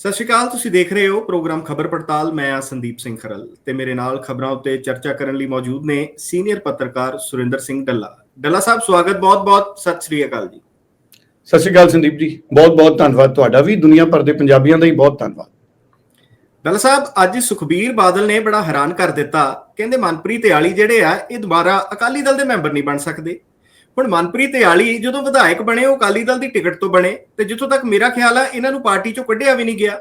ਸਤਿ ਸ਼੍ਰੀ ਅਕਾਲ ਤੁਸੀਂ ਦੇਖ ਰਹੇ ਹੋ ਪ੍ਰੋਗਰਾਮ ਖਬਰ ਪੜਤਾਲ। ਮੈਂ ਆ ਸੰਦੀਪ ਸਿੰਘ ਖਰਲ ਤੇ ਮੇਰੇ ਨਾਲ ਖਬਰਾਂ ਉੱਤੇ ਚਰਚਾ ਕਰਨ ਲਈ ਮੌਜੂਦ ਨੇ ਸੀਨੀਅਰ ਪੱਤਰਕਾਰ ਸੁਰਿੰਦਰ ਸਿੰਘ ਡੱਲਾ। ਡੱਲਾ ਸਾਹਿਬ ਸਵਾਗਤ ਬਹੁਤ-ਬਹੁਤ ਸਤਿ ਸ਼੍ਰੀ ਅਕਾਲ ਜੀ। ਸਤਿ ਸ਼੍ਰੀ ਅਕਾਲ ਸੰਦੀਪ ਜੀ ਬਹੁਤ ਬਹੁਤ ਧੰਨਵਾਦ ਤੁਹਾਡਾ ਵੀ ਦੁਨੀਆ ਭਰ ਦੇ ਪੰਜਾਬੀਆਂ ਦਾ ਹੀ ਬਹੁਤ ਧੰਨਵਾਦ। ਡੱਲਾ ਸਾਹਿਬ ਅੱਜ ਸੁਖਬੀਰ ਬਾਦਲ ਨੇ ਬੜਾ ਹੈਰਾਨ ਕਰ ਦਿੱਤਾ ਕਹਿੰਦੇ ਮਨਪ੍ਰੀਤ ਇਆਲੀ ਜਿਹੜੇ ਆ ਇਹ ਦੁਬਾਰਾ ਅਕਾਲੀ ਦਲ ਦੇ ਮੈਂਬਰ ਨਹੀਂ ਬਣ ਸਕਦੇ। ਹੁਣ ਮਨਪ੍ਰੀਤ ਇਆਲੀ ਜਦੋਂ ਵਿਧਾਇਕ ਬਣੇ, ਉਹ ਅਕਾਲੀ ਦਲ ਦੀ ਟਿਕਟ ਤੋਂ ਬਣੇ ਤੇ ਜਿੱਥੋਂ ਤੱਕ ਮੇਰਾ ਖਿਆਲ ਆ, ਇਹਨਾਂ ਨੂੰ ਪਾਰਟੀ ਚੋਂ ਕੱਢਿਆ ਵੀ ਨਹੀਂ ਗਿਆ।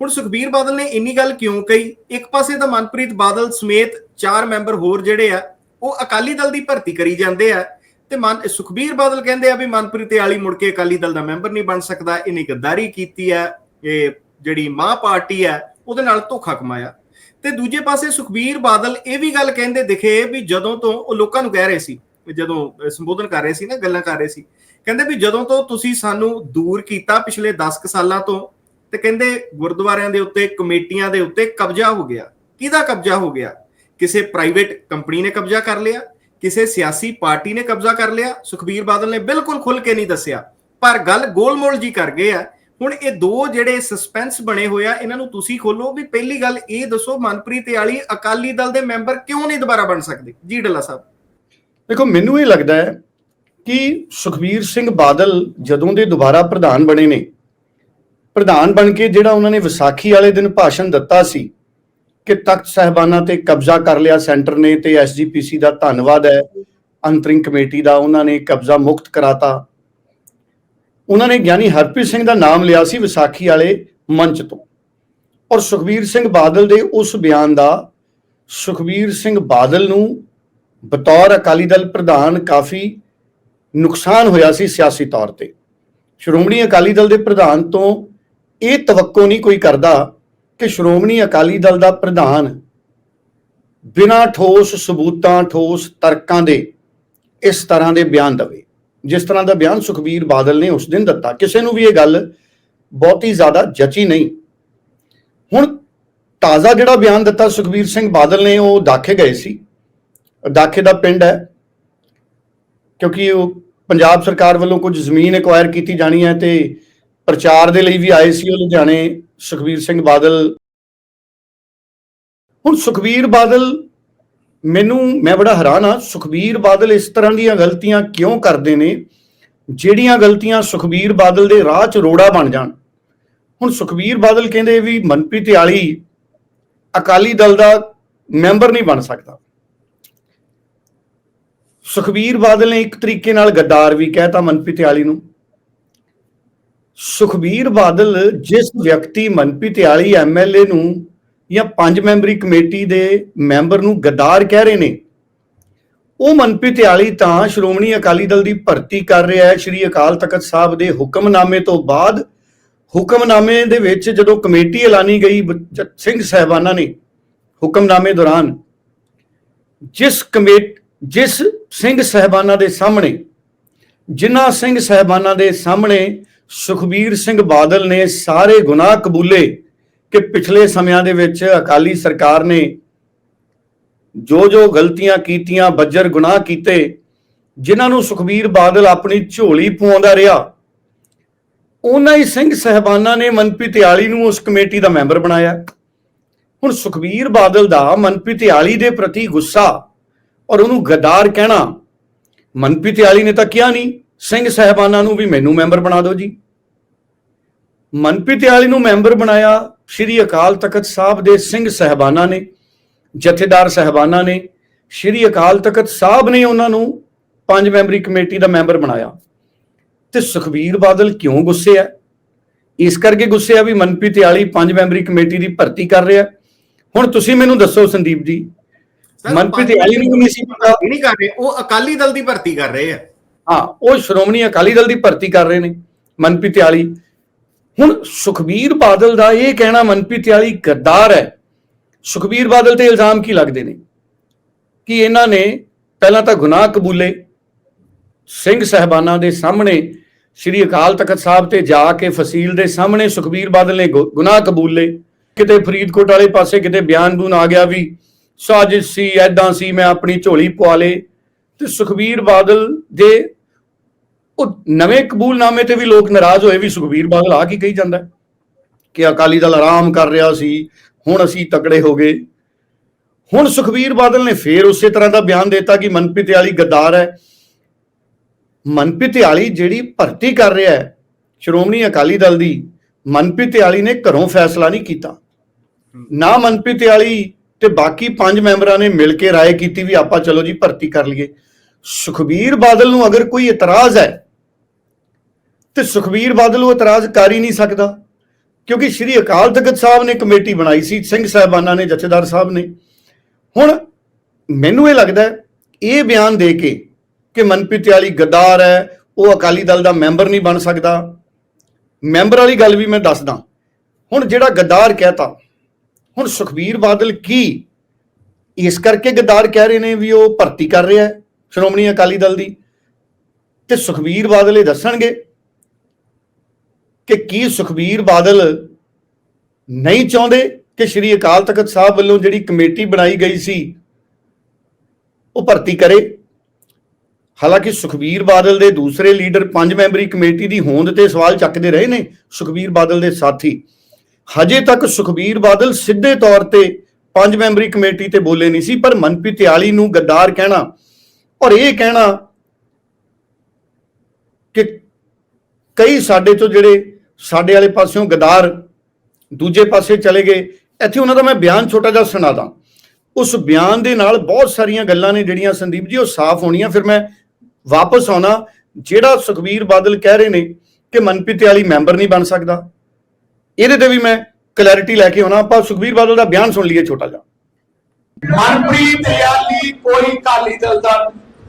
ਹੁਣ ਸੁਖਬੀਰ ਬਾਦਲ ਨੇ ਇੰਨੀ ਗੱਲ ਕਿਉਂ ਕਹੀ? ਇੱਕ ਪਾਸੇ ਤਾਂ ਮਨਪ੍ਰੀਤ ਬਾਦਲ ਸਮੇਤ ਚਾਰ ਮੈਂਬਰ ਹੋਰ ਜਿਹੜੇ ਆ, ਉਹ ਅਕਾਲੀ ਦਲ ਦੀ ਭਰਤੀ ਕਰੀ ਜਾਂਦੇ ਆ ਤੇ ਮਨ, ਸੁਖਬੀਰ ਬਾਦਲ ਕਹਿੰਦੇ ਆ ਵੀ ਮਨਪ੍ਰੀਤ ਇਆਲੀ ਮੁੜ ਕੇ ਅਕਾਲੀ ਦਲ ਦਾ ਮੈਂਬਰ ਨਹੀਂ ਬਣ ਸਕਦਾ। ਇਹਨੇ ਗੱਦਾਰੀ ਕੀਤੀ ਹੈ ਇਹ ਜਿਹੜੀ ਮਾਂ ਪਾਰਟੀ ਹੈ ਉਹਦੇ ਨਾਲ ਧੋਖਾ ਕਮਾਇਆ। ਤੇ ਦੂਜੇ ਪਾਸੇ ਸੁਖਬੀਰ ਬਾਦਲ ਇਹ ਵੀ ਗੱਲ ਕਹਿੰਦੇ ਦਿਖੇ ਵੀ ਜਦੋਂ ਤੋਂ ਉਹ ਲੋਕਾਂ ਨੂੰ ਕਹਿ ਰਹੇ ਸੀ ਜਦੋਂ ਸੰਬੋਧਨ ਕਰ ਰਹੇ ਸੀ ਨਾ, ਗੱਲਾਂ ਕਰ ਰਹੇ ਸੀ, ਕਹਿੰਦੇ ਵੀ ਜਦੋਂ ਤੋਂ ਤੁਸੀਂ ਸਾਨੂੰ ਦੂਰ ਕੀਤਾ ਪਿਛਲੇ 10 ਕੁ ਸਾਲਾਂ ਤੋਂ, ਤੇ ਕਹਿੰਦੇ ਗੁਰਦੁਆਰਿਆਂ ਦੇ ਉੱਤੇ, ਕਮੇਟੀਆਂ ਦੇ ਉੱਤੇ ਕਬਜ਼ਾ ਹੋ ਗਿਆ। ਕਿਹਦਾ ਕਬਜ਼ਾ ਹੋ ਗਿਆ? ਕਿਸੇ ਪ੍ਰਾਈਵੇਟ ਕੰਪਨੀ ਨੇ ਕਬਜ਼ਾ ਕਰ ਲਿਆ, ਕਿਸੇ ਸਿਆਸੀ ਪਾਰਟੀ ਨੇ ਕਬਜ਼ਾ ਕਰ ਲਿਆ। ਸੁਖਬੀਰ ਬਾਦਲ ਨੇ ਬਿਲਕੁਲ ਖੁੱਲ ਕੇ ਨਹੀਂ ਦੱਸਿਆ। ਪਰ ਗੱਲ ਗੋਲਮੋਲ ਜੀ ਕਰ ਗਏ ਆ। ਹੁਣ ਇਹ ਦੋ ਜਿਹੜੇ ਸਸਪੈਂਸ ਬਣੇ ਹੋਏ ਆ, ਇਹਨਾਂ ਨੂੰ ਤੁਸੀਂ ਖੋਲੋ ਵੀ ਪਹਿਲੀ ਗੱਲ ਇਹ ਦੱਸੋ, ਮਨਪ੍ਰੀਤ ਇਆਲੀ ਅਕਾਲੀ ਦਲ ਦੇ ਮੈਂਬਰ ਕਿਉਂ ਨਹੀਂ ਦੁਬਾਰਾ ਬਣ ਸਕਦੇ? ਜੀ ਡੱਲਾ ਸਾਹਿਬ। ਦੇਖੋ, ਮੈਨੂੰ ਇਹ ਲੱਗਦਾ ਹੈ ਕਿ ਸੁਖਬੀਰ ਸਿੰਘ ਬਾਦਲ ਜਦੋਂ ਦੇ ਦੁਬਾਰਾ ਪ੍ਰਧਾਨ ਬਣੇ ਨੇ, ਪ੍ਰਧਾਨ ਬਣ ਕੇ ਜਿਹੜਾ ਉਹਨਾਂ ਨੇ ਵਿਸਾਖੀ ਵਾਲੇ ਦਿਨ ਭਾਸ਼ਣ ਦਿੱਤਾ ਸੀ ਕਿ ਤਖਤ ਸਹਿਬਾਨਾ ਤੇ ਕਬਜ਼ਾ ਕਰ ਲਿਆ ਸੈਂਟਰ ਨੇ ਤੇ ਐਸਜੀਪੀਸੀ ਦਾ ਧੰਨਵਾਦ ਹੈ, ਅੰਤਰਿੰਗ ਕਮੇਟੀ ਦਾ ਉਹਨਾਂ ਨੇ ਕਬਜ਼ਾ ਮੁਕਤ ਕਰਾਤਾ। ਉਹਨਾਂ ਨੇ ਗਿਆਨੀ ਹਰਪ੍ਰੀਤ ਸਿੰਘ ਦਾ ਨਾਮ ਲਿਆ ਸੀ ਵਿਸਾਖੀ ਵਾਲੇ ਮੰਚ ਤੋਂ। ਔਰ ਸੁਖਬੀਰ ਸਿੰਘ ਬਾਦਲ ਦੇ ਉਸ ਬਿਆਨ ਦਾ ਸੁਖਬੀਰ ਸਿੰਘ ਬਾਦਲ ਨੂੰ ਬਤੌਰ ਅਕਾਲੀ ਦਲ ਪ੍ਰਧਾਨ ਕਾਫੀ ਨੁਕਸਾਨ ਹੋਇਆ ਸੀ ਸਿਆਸੀ ਤੌਰ ਤੇ। ਸ਼੍ਰੋਮਣੀ ਅਕਾਲੀ ਦਲ ਦੇ ਪ੍ਰਧਾਨ ਤੋਂ ਇਹ ਤਵੱਕੋ ਨਹੀਂ ਕੋਈ ਕਰਦਾ ਕਿ ਸ਼੍ਰੋਮਣੀ ਅਕਾਲੀ ਦਲ ਦਾ ਪ੍ਰਧਾਨ ਬਿਨਾਂ ਠੋਸ ਸਬੂਤਾਂ, ਠੋਸ ਤਰਕਾਂ ਦੇ ਇਸ ਤਰ੍ਹਾਂ ਦੇ ਬਿਆਨ ਦਵੇ। ਜਿਸ ਤਰ੍ਹਾਂ ਦਾ ਬਿਆਨ ਸੁਖਬੀਰ ਬਾਦਲ ਨੇ ਉਸ ਦਿਨ ਦਿੱਤਾ। ਕਿਸੇ ਨੂੰ ਵੀ ਇਹ ਗੱਲ ਬਹੁਤੀ ਜ਼ਿਆਦਾ ਜਚੀ ਨਹੀਂ। ਹੁਣ ਤਾਜ਼ਾ ਜਿਹੜਾ ਬਿਆਨ ਦਿੱਤਾ ਸੁਖਬੀਰ ਸਿੰਘ ਬਾਦਲ ਨੇ, ਉਹ ਦਾਖੇ ਗਏ ਸੀ। ਦਾਖੇ ਦਾ ਪਿੰਡ ਹੈ, ਕਿਉਂਕਿ ਉਹ ਪੰਜਾਬ ਸਰਕਾਰ ਵੱਲੋਂ ਕੁਝ ਜ਼ਮੀਨ ਐਕਵਾਇਰ ਕੀਤੀ ਜਾਣੀ ਹੈ ਤੇ ਪ੍ਰਚਾਰ ਦੇ ਲਈ ਵੀ ਆਏ ਸੀ ਉਹ ਲੁਧਿਆਣੇ ਸੁਖਬੀਰ ਸਿੰਘ ਬਾਦਲ। ਹੁਣ ਸੁਖਬੀਰ ਬਾਦਲ, ਮੈਨੂੰ, ਮੈਂ ਬੜਾ ਹੈਰਾਨ ਆ ਸੁਖਬੀਰ ਬਾਦਲ ਇਸ ਤਰ੍ਹਾਂ ਦੀਆਂ ਗਲਤੀਆਂ ਕਿਉਂ ਕਰਦੇ ਨੇ, ਜਿਹੜੀਆਂ ਗਲਤੀਆਂ ਸੁਖਬੀਰ ਬਾਦਲ ਦੇ ਰਾਹ 'ਚ ਰੋੜਾ ਬਣ ਜਾਣ। ਹੁਣ ਸੁਖਬੀਰ ਬਾਦਲ ਕਹਿੰਦੇ ਵੀ ਮਨਪ੍ਰੀਤ ਆਲੀ ਅਕਾਲੀ ਦਲ ਦਾ ਮੈਂਬਰ ਨਹੀਂ ਬਣ ਸਕਦਾ। ਸੁਖਬੀਰ ਬਾਦਲ ਨੇ ਇੱਕ ਤਰੀਕੇ ਨਾਲ ਗੱਦਾਰ ਵੀ ਕਹਿਤਾ ਮਨਪ੍ਰੀਤ ਆਲੀ ਨੂੰ। ਸੁਖਬੀਰ ਬਾਦਲ ਜਿਸ ਵਿਅਕਤੀ ਮਨਪ੍ਰੀਤ ਇਆਲੀ ਐਮਐਲਏ ਨੂੰ ਜਾਂ ਪੰਜ ਮੈਂਬਰੀ ਕਮੇਟੀ ਦੇ ਮੈਂਬਰ ਨੂੰ ਗੱਦਾਰ ਕਹਿ ਰਹੇ ਨੇ, ਉਹ ਮਨਪ੍ਰੀਤ ਆਲੀ ਤਾਂ ਸ਼੍ਰੋਮਣੀ ਅਕਾਲੀ ਦਲ ਦੀ ਭਰਤੀ ਕਰ ਰਿਹਾ ਹੈ। ਸ਼੍ਰੀ ਅਕਾਲ ਤਖਤ ਸਾਹਿਬ ਦੇ ਹੁਕਮਨਾਮੇ ਤੋਂ ਬਾਅਦ ਹੁਕਮਨਾਮੇ ਦੇ ਵਿੱਚ ਜਦੋਂ ਕਮੇਟੀ ਐਲਾਨੀ ਗਈ ਸਿੰਘ ਸਹਿਬਾਨਾਂ ਨੇ ਹੁਕਮਨਾਮੇ ਦੌਰਾਨ, ਜਿਸ ਕਮੇਟ, ਜਿਸ ਸਿੰਘ ਸਹਿਬਾਨਾਂ ਦੇ ਸਾਹਮਣੇ, ਜਿਨ੍ਹਾਂ ਸਿੰਘ ਸਹਿਬਾਨਾਂ ਦੇ ਸਾਹਮਣੇ ਸੁਖਬੀਰ ਸਿੰਘ ਬਾਦਲ ਨੇ ਸਾਰੇ ਗੁਨਾਹ ਕਬੂਲੇ ਕਿ ਪਿਛਲੇ ਸਮਿਆਂ ਦੇ ਵਿੱਚ ਅਕਾਲੀ ਸਰਕਾਰ ਨੇ ਜੋ ਜੋ ਗਲਤੀਆਂ ਕੀਤੀਆਂ, ਬੱਜਰ ਗੁਨਾਹ ਕੀਤੇ, ਜਿਨ੍ਹਾਂ ਨੂੰ ਸੁਖਬੀਰ ਬਾਦਲ ਆਪਣੀ ਝੋਲੀ ਪਵਾਉਂਦਾ ਰਿਹਾ, ਉਹਨਾਂ ਹੀ ਸਿੰਘ ਸਹਿਬਾਨਾਂ ਨੇ ਮਨਪ੍ਰੀਤ ਆਲੀ ਨੂੰ ਉਸ ਕਮੇਟੀ ਦਾ ਮੈਂਬਰ ਬਣਾਇਆ। ਹੁਣ ਸੁਖਬੀਰ ਬਾਦਲ ਦਾ ਮਨਪ੍ਰੀਤ ਆਲੀ ਦੇ ਪ੍ਰਤੀ ਗੁੱਸਾ ਔਰ ਉਹਨੂੰ ਗਦਾਰ ਕਹਿਣਾ, ਮਨਪ੍ਰੀਤ ਇਆਲੀ ਨੇ ਤਾਂ ਕਿਹਾ ਨਹੀਂ, ਸਿੰਘ ਸਹਿਬਾਨਾਂ ਨੂੰ ਵੀ ਮੈਨੂੰ ਮੈਂਬਰ ਬਣਾ ਦਿਓ ਜੀ। ਮਨਪ੍ਰੀਤ ਇਆਲੀ ਨੂੰ ਮੈਂਬਰ ਬਣਾਇਆ ਸ਼੍ਰੀ ਅਕਾਲ ਤਖਤ ਸਾਹਿਬ ਦੇ ਸਿੰਘ ਸਹਿਬਾਨਾਂ ਨੇ, ਜਥੇਦਾਰ ਸਹਿਬਾਨਾਂ ਨੇ, ਸ਼੍ਰੀ ਅਕਾਲ ਤਖਤ ਸਾਹਿਬ ਨੇ ਉਹਨਾਂ ਨੂੰ ਪੰਜ ਮੈਂਬਰੀ ਕਮੇਟੀ ਦਾ ਮੈਂਬਰ ਬਣਾਇਆ। ਤੇ ਸੁਖਬੀਰ ਬਾਦਲ ਕਿਉਂ ਗੁੱਸੇ ਆ? ਇਸ ਕਰਕੇ ਗੁੱਸੇ ਆ ਵੀ ਮਨਪ੍ਰੀਤ ਇਆਲੀ ਪੰਜ ਮੈਂਬਰੀ ਕਮੇਟੀ ਦੀ ਭਰਤੀ ਕਰ ਰਿਹਾ। ਹੁਣ ਤੁਸੀਂ ਮੈਨੂੰ ਦੱਸੋ ਸੰਦੀਪ ਜੀ ਮਨਪ੍ਰੀਤ ਇਆਲੀ ਨੂੰ ਨਹੀਂ ਸੀ ਪਤਾ ਇਹ ਨਹੀਂ ਕਰ ਰਹੇ ਉਹ ਅਕਾਲੀ ਦਲ ਦੀ ਭਰਤੀ ਕਰ ਰਹੇ ਆ। ਹਾਂ ਉਹ ਸ਼੍ਰੋਮਣੀ ਅਕਾਲੀ ਦਲ ਦੀ ਭਰਤੀ ਕਰ ਰਹੇ ਨੇ ਮਨਪ੍ਰੀਤ ਇਆਲੀ ਹੁਣ ਸੁਖਬੀਰ ਬਾਦਲ ਦਾ ਇਹ ਕਹਿਣਾ ਮਨਪ੍ਰੀਤ ਇਆਲੀ ਗੱਦਾਰ ਹੈ। ਸੁਖਬੀਰ ਬਾਦਲ ਤੇ ਇਲਜ਼ਾਮ ਕੀ ਲੱਗਦੇ ਨੇ? ਕਿ ਇਹਨਾਂ ਨੇ ਪਹਿਲਾਂ ਤਾਂ ਗੁਨਾਹ ਕਬੂਲੇ ਸਿੰਘ ਸਹਿਬਾਨਾਂ ਦੇ ਸਾਹਮਣੇ ਸ਼੍ਰੀ ਅਕਾਲ ਤਖਤ ਸਾਹਿਬ ਤੇ ਜਾ ਕੇ ਫਸੀਲ ਦੇ ਸਾਹਮਣੇ ਸੁਖਬੀਰ ਬਾਦਲ ਨੇ ਗੁਨਾਹ ਕਬੂਲੇ। ਕਿਤੇ ਫਰੀਦਕੋਟ ਵਾਲੇ ਪਾਸੇ ਕਿਤੇ ਬਿਆਨ ਬੂਨ ਆ ਗਿਆ ਵੀ ਸਾਜ਼ਿਸ਼ ਸੀ, ਐਦਾਂ ਸੀ, ਮੈਂ ਆਪਣੀ ਝੋਲੀ ਪਵਾ ਲੇ। ਤੇ ਸੁਖਬੀਰ ਬਾਦਲ ਦੇ ਉਹ ਨਵੇਂ ਕਬੂਲਨਾਮੇ ਤੇ ਵੀ ਲੋਕ ਨਾਰਾਜ਼ ਹੋਏ ਵੀ ਸੁਖਬੀਰ ਬਾਦਲ ਆ ਕੀ ਕਹੀ ਜਾਂਦਾ ਕਿ ਅਕਾਲੀ ਦਲ ਆਰਾਮ ਕਰ ਰਿਹਾ ਸੀ, ਹੁਣ ਅਸੀਂ ਤਕੜੇ ਹੋ ਗਏ। ਹੁਣ ਸੁਖਬੀਰ ਬਾਦਲ ਨੇ ਫੇਰ ਉਸੇ ਤਰ੍ਹਾਂ ਦਾ ਬਿਆਨ ਦਿੱਤਾ ਕਿ ਮਨਪ੍ਰੀਤ ਵਾਲੀ ਗੱਦਾਰ ਹੈ। ਮਨਪ੍ਰੀਤ ਵਾਲੀ ਜਿਹੜੀ ਭਰਤੀ ਕਰ ਰਿਹਾ ਹੈ, ਸ਼੍ਰੋਮਣੀ ਅਕਾਲੀ ਦਲ ਦੀ, ਮਨਪ੍ਰੀਤ ਵਾਲੀ ਨੇ ਘਰੋਂ ਫੈਸਲਾ ਨਹੀਂ ਕੀਤਾ। ਨਾ ਮਨਪ੍ਰੀਤ ਵਾਲੀ ਤੇ ਬਾਕੀ ਪੰਜ ਮੈਂਬਰਾਂ ਨੇ ਮਿਲ ਕੇ ਰਾਏ ਕੀਤੀ ਵੀ ਆਪਾਂ ਚਲੋ ਜੀ ਭਰਤੀ ਕਰ ਲਈਏ। ਸੁਖਬੀਰ ਬਾਦਲ ਨੂੰ ਅਗਰ ਕੋਈ ਇਤਰਾਜ਼ ਹੈ, ਤੇ ਸੁਖਬੀਰ ਬਾਦਲ ਉਹ ਇਤਰਾਜ਼ ਕਰ ਹੀ ਨਹੀਂ ਸਕਦਾ, ਕਿਉਂਕਿ ਸ਼੍ਰੀ ਅਕਾਲ ਤਖਤ ਸਾਹਿਬ ਨੇ ਕਮੇਟੀ ਬਣਾਈ ਸੀ, ਸਿੰਘ ਸਾਹਿਬਾਨਾਂ ਨੇ, ਜਥੇਦਾਰ ਸਾਹਿਬ ਨੇ। ਹੁਣ ਮੈਨੂੰ ਇਹ ਲੱਗਦਾ ਇਹ ਬਿਆਨ ਦੇ ਕੇ ਕਿ ਮਨਪ੍ਰੀਤ ਵਾਲੀ ਗੱਦਾਰ ਹੈ, ਉਹ ਅਕਾਲੀ ਦਲ ਦਾ ਮੈਂਬਰ ਨਹੀਂ ਬਣ ਸਕਦਾ। ਮੈਂਬਰ ਵਾਲੀ ਗੱਲ ਵੀ ਮੈਂ ਦੱਸਦਾ। ਹੁਣ ਜਿਹੜਾ ਗੱਦਾਰ ਕਹਿਤਾ ਹੁਣ ਸੁਖਬੀਰ ਬਾਦਲ ਕੀ? ਇਸ ਕਰਕੇ ਗੱਦਾਰ ਕਹਿ ਰਹੇ ਨੇ ਵੀ ਉਹ ਭਰਤੀ ਕਰ ਰਿਹਾ ਹੈ, ਸ਼੍ਰੋਮਣੀ ਅਕਾਲੀ ਦਲ ਦੀ। ਤੇ ਸੁਖਬੀਰ ਬਾਦਲ ਇਹ ਦੱਸਣਗੇ ਕਿ ਕੀ ਸੁਖਬੀਰ ਬਾਦਲ ਨਹੀਂ ਚਾਹੁੰਦੇ ਕਿ ਸ਼੍ਰੀ ਅਕਾਲ ਤਖਤ ਸਾਹਿਬ ਵੱਲੋਂ ਜਿਹੜੀ ਕਮੇਟੀ ਬਣਾਈ ਗਈ ਸੀ, ਉਹ ਭਰਤੀ ਕਰੇ? ਹਾਲਾਂਕਿ ਸੁਖਬੀਰ ਬਾਦਲ ਦੇ ਦੂਸਰੇ ਲੀਡਰ ਪੰਜ ਮੈਂਬਰੀ ਕਮੇਟੀ ਦੀ ਹੋਂਦ ਤੇ ਸਵਾਲ ਚੱਕਦੇ ਰਹੇ ਨੇ ਸੁਖਬੀਰ ਬਾਦਲ ਦੇ ਸਾਥੀ। ਹਜੇ ਤੱਕ ਸੁਖਬੀਰ ਬਾਦਲ ਸਿੱਧੇ ਤੌਰ ਤੇ ਪੰਜ ਮੈਂਬਰੀ ਕਮੇਟੀ ਤੇ ਬੋਲੇ ਨਹੀਂ ਸੀ, ਪਰ ਮਨਪ੍ਰੀਤ ਤਿਆਲੀ ਨੂੰ ਗੱਦਾਰ ਕਹਿਣਾ ਔਰ ਇਹ ਕਹਿਣਾ ਕਿ ਕਈ ਸਾਡੇ ਤੋਂ ਜਿਹੜੇ ਸਾਡੇ ਵਾਲੇ ਪਾਸਿਓਂ ਗੱਦਾਰ ਦੂਜੇ ਪਾਸੇ ਚਲੇ ਗਏ। ਇੱਥੇ ਉਹਨਾਂ ਦਾ ਮੈਂ ਬਿਆਨ ਛੋਟਾ ਜਿਹਾ ਸੁਣਾਦਾ ਉਸ ਬਿਆਨ ਦੇ ਨਾਲ ਬਹੁਤ ਸਾਰੀਆਂ ਗੱਲਾਂ ਨੇ ਜਿਹੜੀਆਂ ਸੰਦੀਪ ਜੀ, ਉਹ ਸਾਫ਼ ਹੋਣੀਆਂ। ਫਿਰ ਮੈਂ ਵਾਪਸ ਆਉਣਾ। ਜਿਹੜਾ ਸੁਖਬੀਰ ਬਾਦਲ ਕਹਿ ਰਹੇ ਨੇ ਕਿ ਮਨਪ੍ਰੀਤ ਵਾਲੀ ਮੈਂਬਰ ਨਹੀਂ ਬਣ ਸਕਦਾ ਇਹਦੇ ਤੇ ਵੀ ਮੈਂ ਕਲੈਰਿਟੀ ਲੈ ਕੇ ਆਉਣਾ। ਆਪਾਂ ਸੁਖਬੀਰ ਬਾਦਲ ਦਾ ਬਿਆਨ ਸੁਣ ਲਈਏ ਛੋਟਾ ਜਿਹਾ। ਮਨਪ੍ਰੀਤ ਯਾਲੀ ਕੋਈ ਕਾਲੀ ਦਲ ਦਾ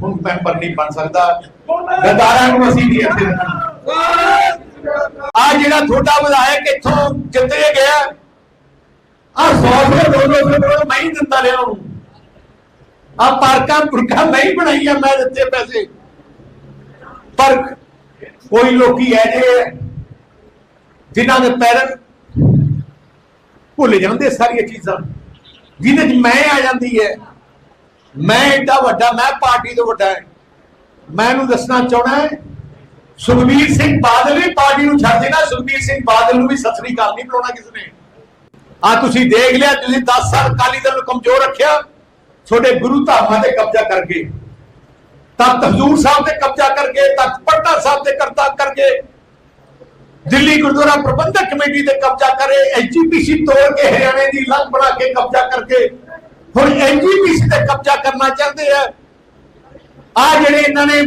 ਹੁਣ ਮੈਂਬਰ ਨਹੀਂ ਬਣ ਸਕਦਾ। ਗਦਾਰਾਂ ਨੂੰ ਅਸੀਂ ਨਹੀਂ ਇੱਥੇ ਆ ਜਿਹੜਾ ਤੁਹਾਡਾ ਵਿਧਾਇਕ ਇੱਥੋਂ ਜਿੱਤੇ ਗਿਆ ਆ 100 ਰੁਪਏ 200 ਰੁਪਏ ਮੈਂ ਹੀ ਦਿੰਦਾ ਰਿਹਾ ਉਹਨੂੰ। ਆ ਪਾਰਕਾਂ ਪੁਰਕਾਂ ਮੈਂ ਹੀ ਬਣਾਈਆਂ, ਮੈਂ ਦਿੱਤੇ ਪੈਸੇ। ਪਰ ਕੋਈ ਲੋਕੀ ਐ ਜੇ ਜਿਨ੍ਹਾਂ ਦੇ ਪੈਰ ਭੁੱਲ ਜਾਂਦੇ ਸਾਰੀਆਂ ਚੀਜ਼ਾਂ। ਜਿਹਦੇ ਚ ਮੈਂ ਆ ਜਾਂਦੀ ਹੈ। ਮੈਂ ਏਡਾ ਵੱਡਾ, ਮੈਂ ਪਾਰਟੀ ਤੋਂ ਵੱਡਾ ਹੈ। ਮੈਂ ਇਹਨੂੰ ਦੱਸਣਾ ਚਾਹਣਾ ਹੈ, ਸੁਖਬੀਰ ਸਿੰਘ ਬਾਦਲ ਵੀ ਪਾਰਟੀ ਨੂੰ ਛੱਡ ਦੇਣਾ, ਸੁਖਬੀਰ ਸਿੰਘ ਬਾਦਲ ਨੂੰ ਵੀ ਸਤਿ ਸ੍ਰੀ ਅਕਾਲ ਨਹੀਂ ਬੁਲਾਉਣਾ ਕਿਸ ਨੇ। ਆ ਤੁਸੀਂ ਦੇਖ ਲਿਆ, ਤੁਸੀਂ 10 ਸਾਲ ਅਕਾਲੀ ਦਲ ਨੂੰ ਕਮਜ਼ੋਰ ਰੱਖਿਆ, ਤੁਹਾਡੇ ਗੁਰੂ ਧਾਮਾਂ ਤੇ ਕਬਜ਼ਾ ਕਰਕੇ ਤਖਤ ਹਜ਼ੂਰ ਸਾਹਿਬ ਤੇ ਕਬਜ਼ਾ ਕਰਕੇ ਤਖਤ ਪਟਨਾ ਸਾਹਿਬ ਤੇ ਕਰਤਾ ਕਰਕੇ ਦਿੱਲੀ ਗੁਰਦੁਆਰਾ ਪ੍ਰਬੰਧਕ ਕਮੇਟੀ ਤੇ ਕਬਜ਼ਾ ਕਰੇ ਐਜੀਪੀਸੀ ਤੋੜ ਕੇ ਹਰਿਆਣੇ ਦੀ ਲੰਗ ਬਣਾ ਕੇ ਕਬਜ਼ਾ ਕਰਕੇ। ਹੁਣ ਐਜੀਪੀਸੀ ਤੇ ਕਬਜ਼ਾ ਕਰਨਾ ਚਾਹੁੰਦੇ ਆ। ਆ ਜਿਹੜੇ ਇਹਨਾਂ ਨੇ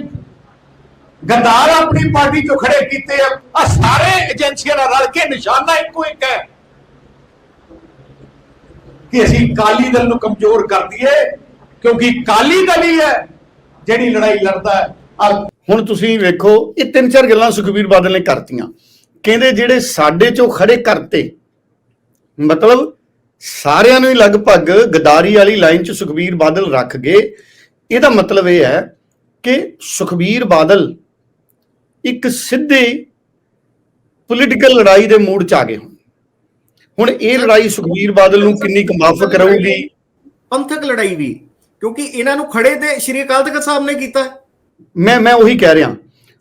ਗੰਦਾਰ ਆਪਣੀ ਪਾਰਟੀ ਚੋਂ ਖੜੇ ਕੀਤੇ ਆ ਆ ਸਾਰੇ ਏਜੰਸੀਆਂ ਨਾਲ ਰਲ ਕੇ ਨਿਸ਼ਾਨਾ ਇੱਕੋ ਇੱਕ ਹੈ। ਕਿ ਅਸੀਂ ਕਾਲੀ ਦਲ ਨੂੰ ਕਮਜ਼ੋਰ ਕਰ ਦਈਏ, ਕਿਉਂਕਿ ਕਾਲੀ ਦਲ ਹੀ ਹੈ ਜਿਹੜੀ ਲੜਾਈ ਲੜਦਾ ਹੈ। ਹੁਣ ਤੁਸੀਂ ਵੇਖੋ, ਇਹ ਤਿੰਨ ਚਾਰ ਗੱਲਾਂ ਸੁਖਬੀਰ ਬਾਦਲ ਨੇ ਕਰਤੀਆਂ। ਕਹਿੰਦੇ ਜਿਹੜੇ ਸਾਡੇ ਚੋਂ ਖੜੇ ਕਰਤੇ ਮਤਲਬ ਸਾਰਿਆਂ ਨੂੰ ਹੀ ਲਗਭਗ ਗਦਾਰੀ ਵਾਲੀ ਲਾਈਨ 'ਚ ਸੁਖਬੀਰ ਬਾਦਲ ਰੱਖ ਗਏ। ਇਹਦਾ ਮਤਲਬ ਇਹ ਹੈ ਕਿ ਸੁਖਬੀਰ ਬਾਦਲ ਇੱਕ ਸਿੱਧੇ ਪੋਲੀਟੀਕਲ ਲੜਾਈ ਦੇ ਮੂਡ 'ਚ ਆ ਗਏ ਹੁਣ। ਹੁਣ ਇਹ ਲੜਾਈ ਸੁਖਬੀਰ ਬਾਦਲ ਨੂੰ ਕਿੰਨੀ ਕੁ ਮਾਫਕ ਰਹੂਗੀ ਪੰਥਕ ਲੜਾਈ ਵੀ ਕਿਉਂਕਿ ਇਹਨਾਂ ਨੂੰ ਖੜੇ ਤੇ ਸ਼੍ਰੀ ਅਕਾਲ ਤਖਤ ਸਾਹਿਬ ਨੇ ਕੀਤਾ। ਮੈਂ ਮੈਂ ਉਹੀ ਕਹਿ ਰਿਹਾ।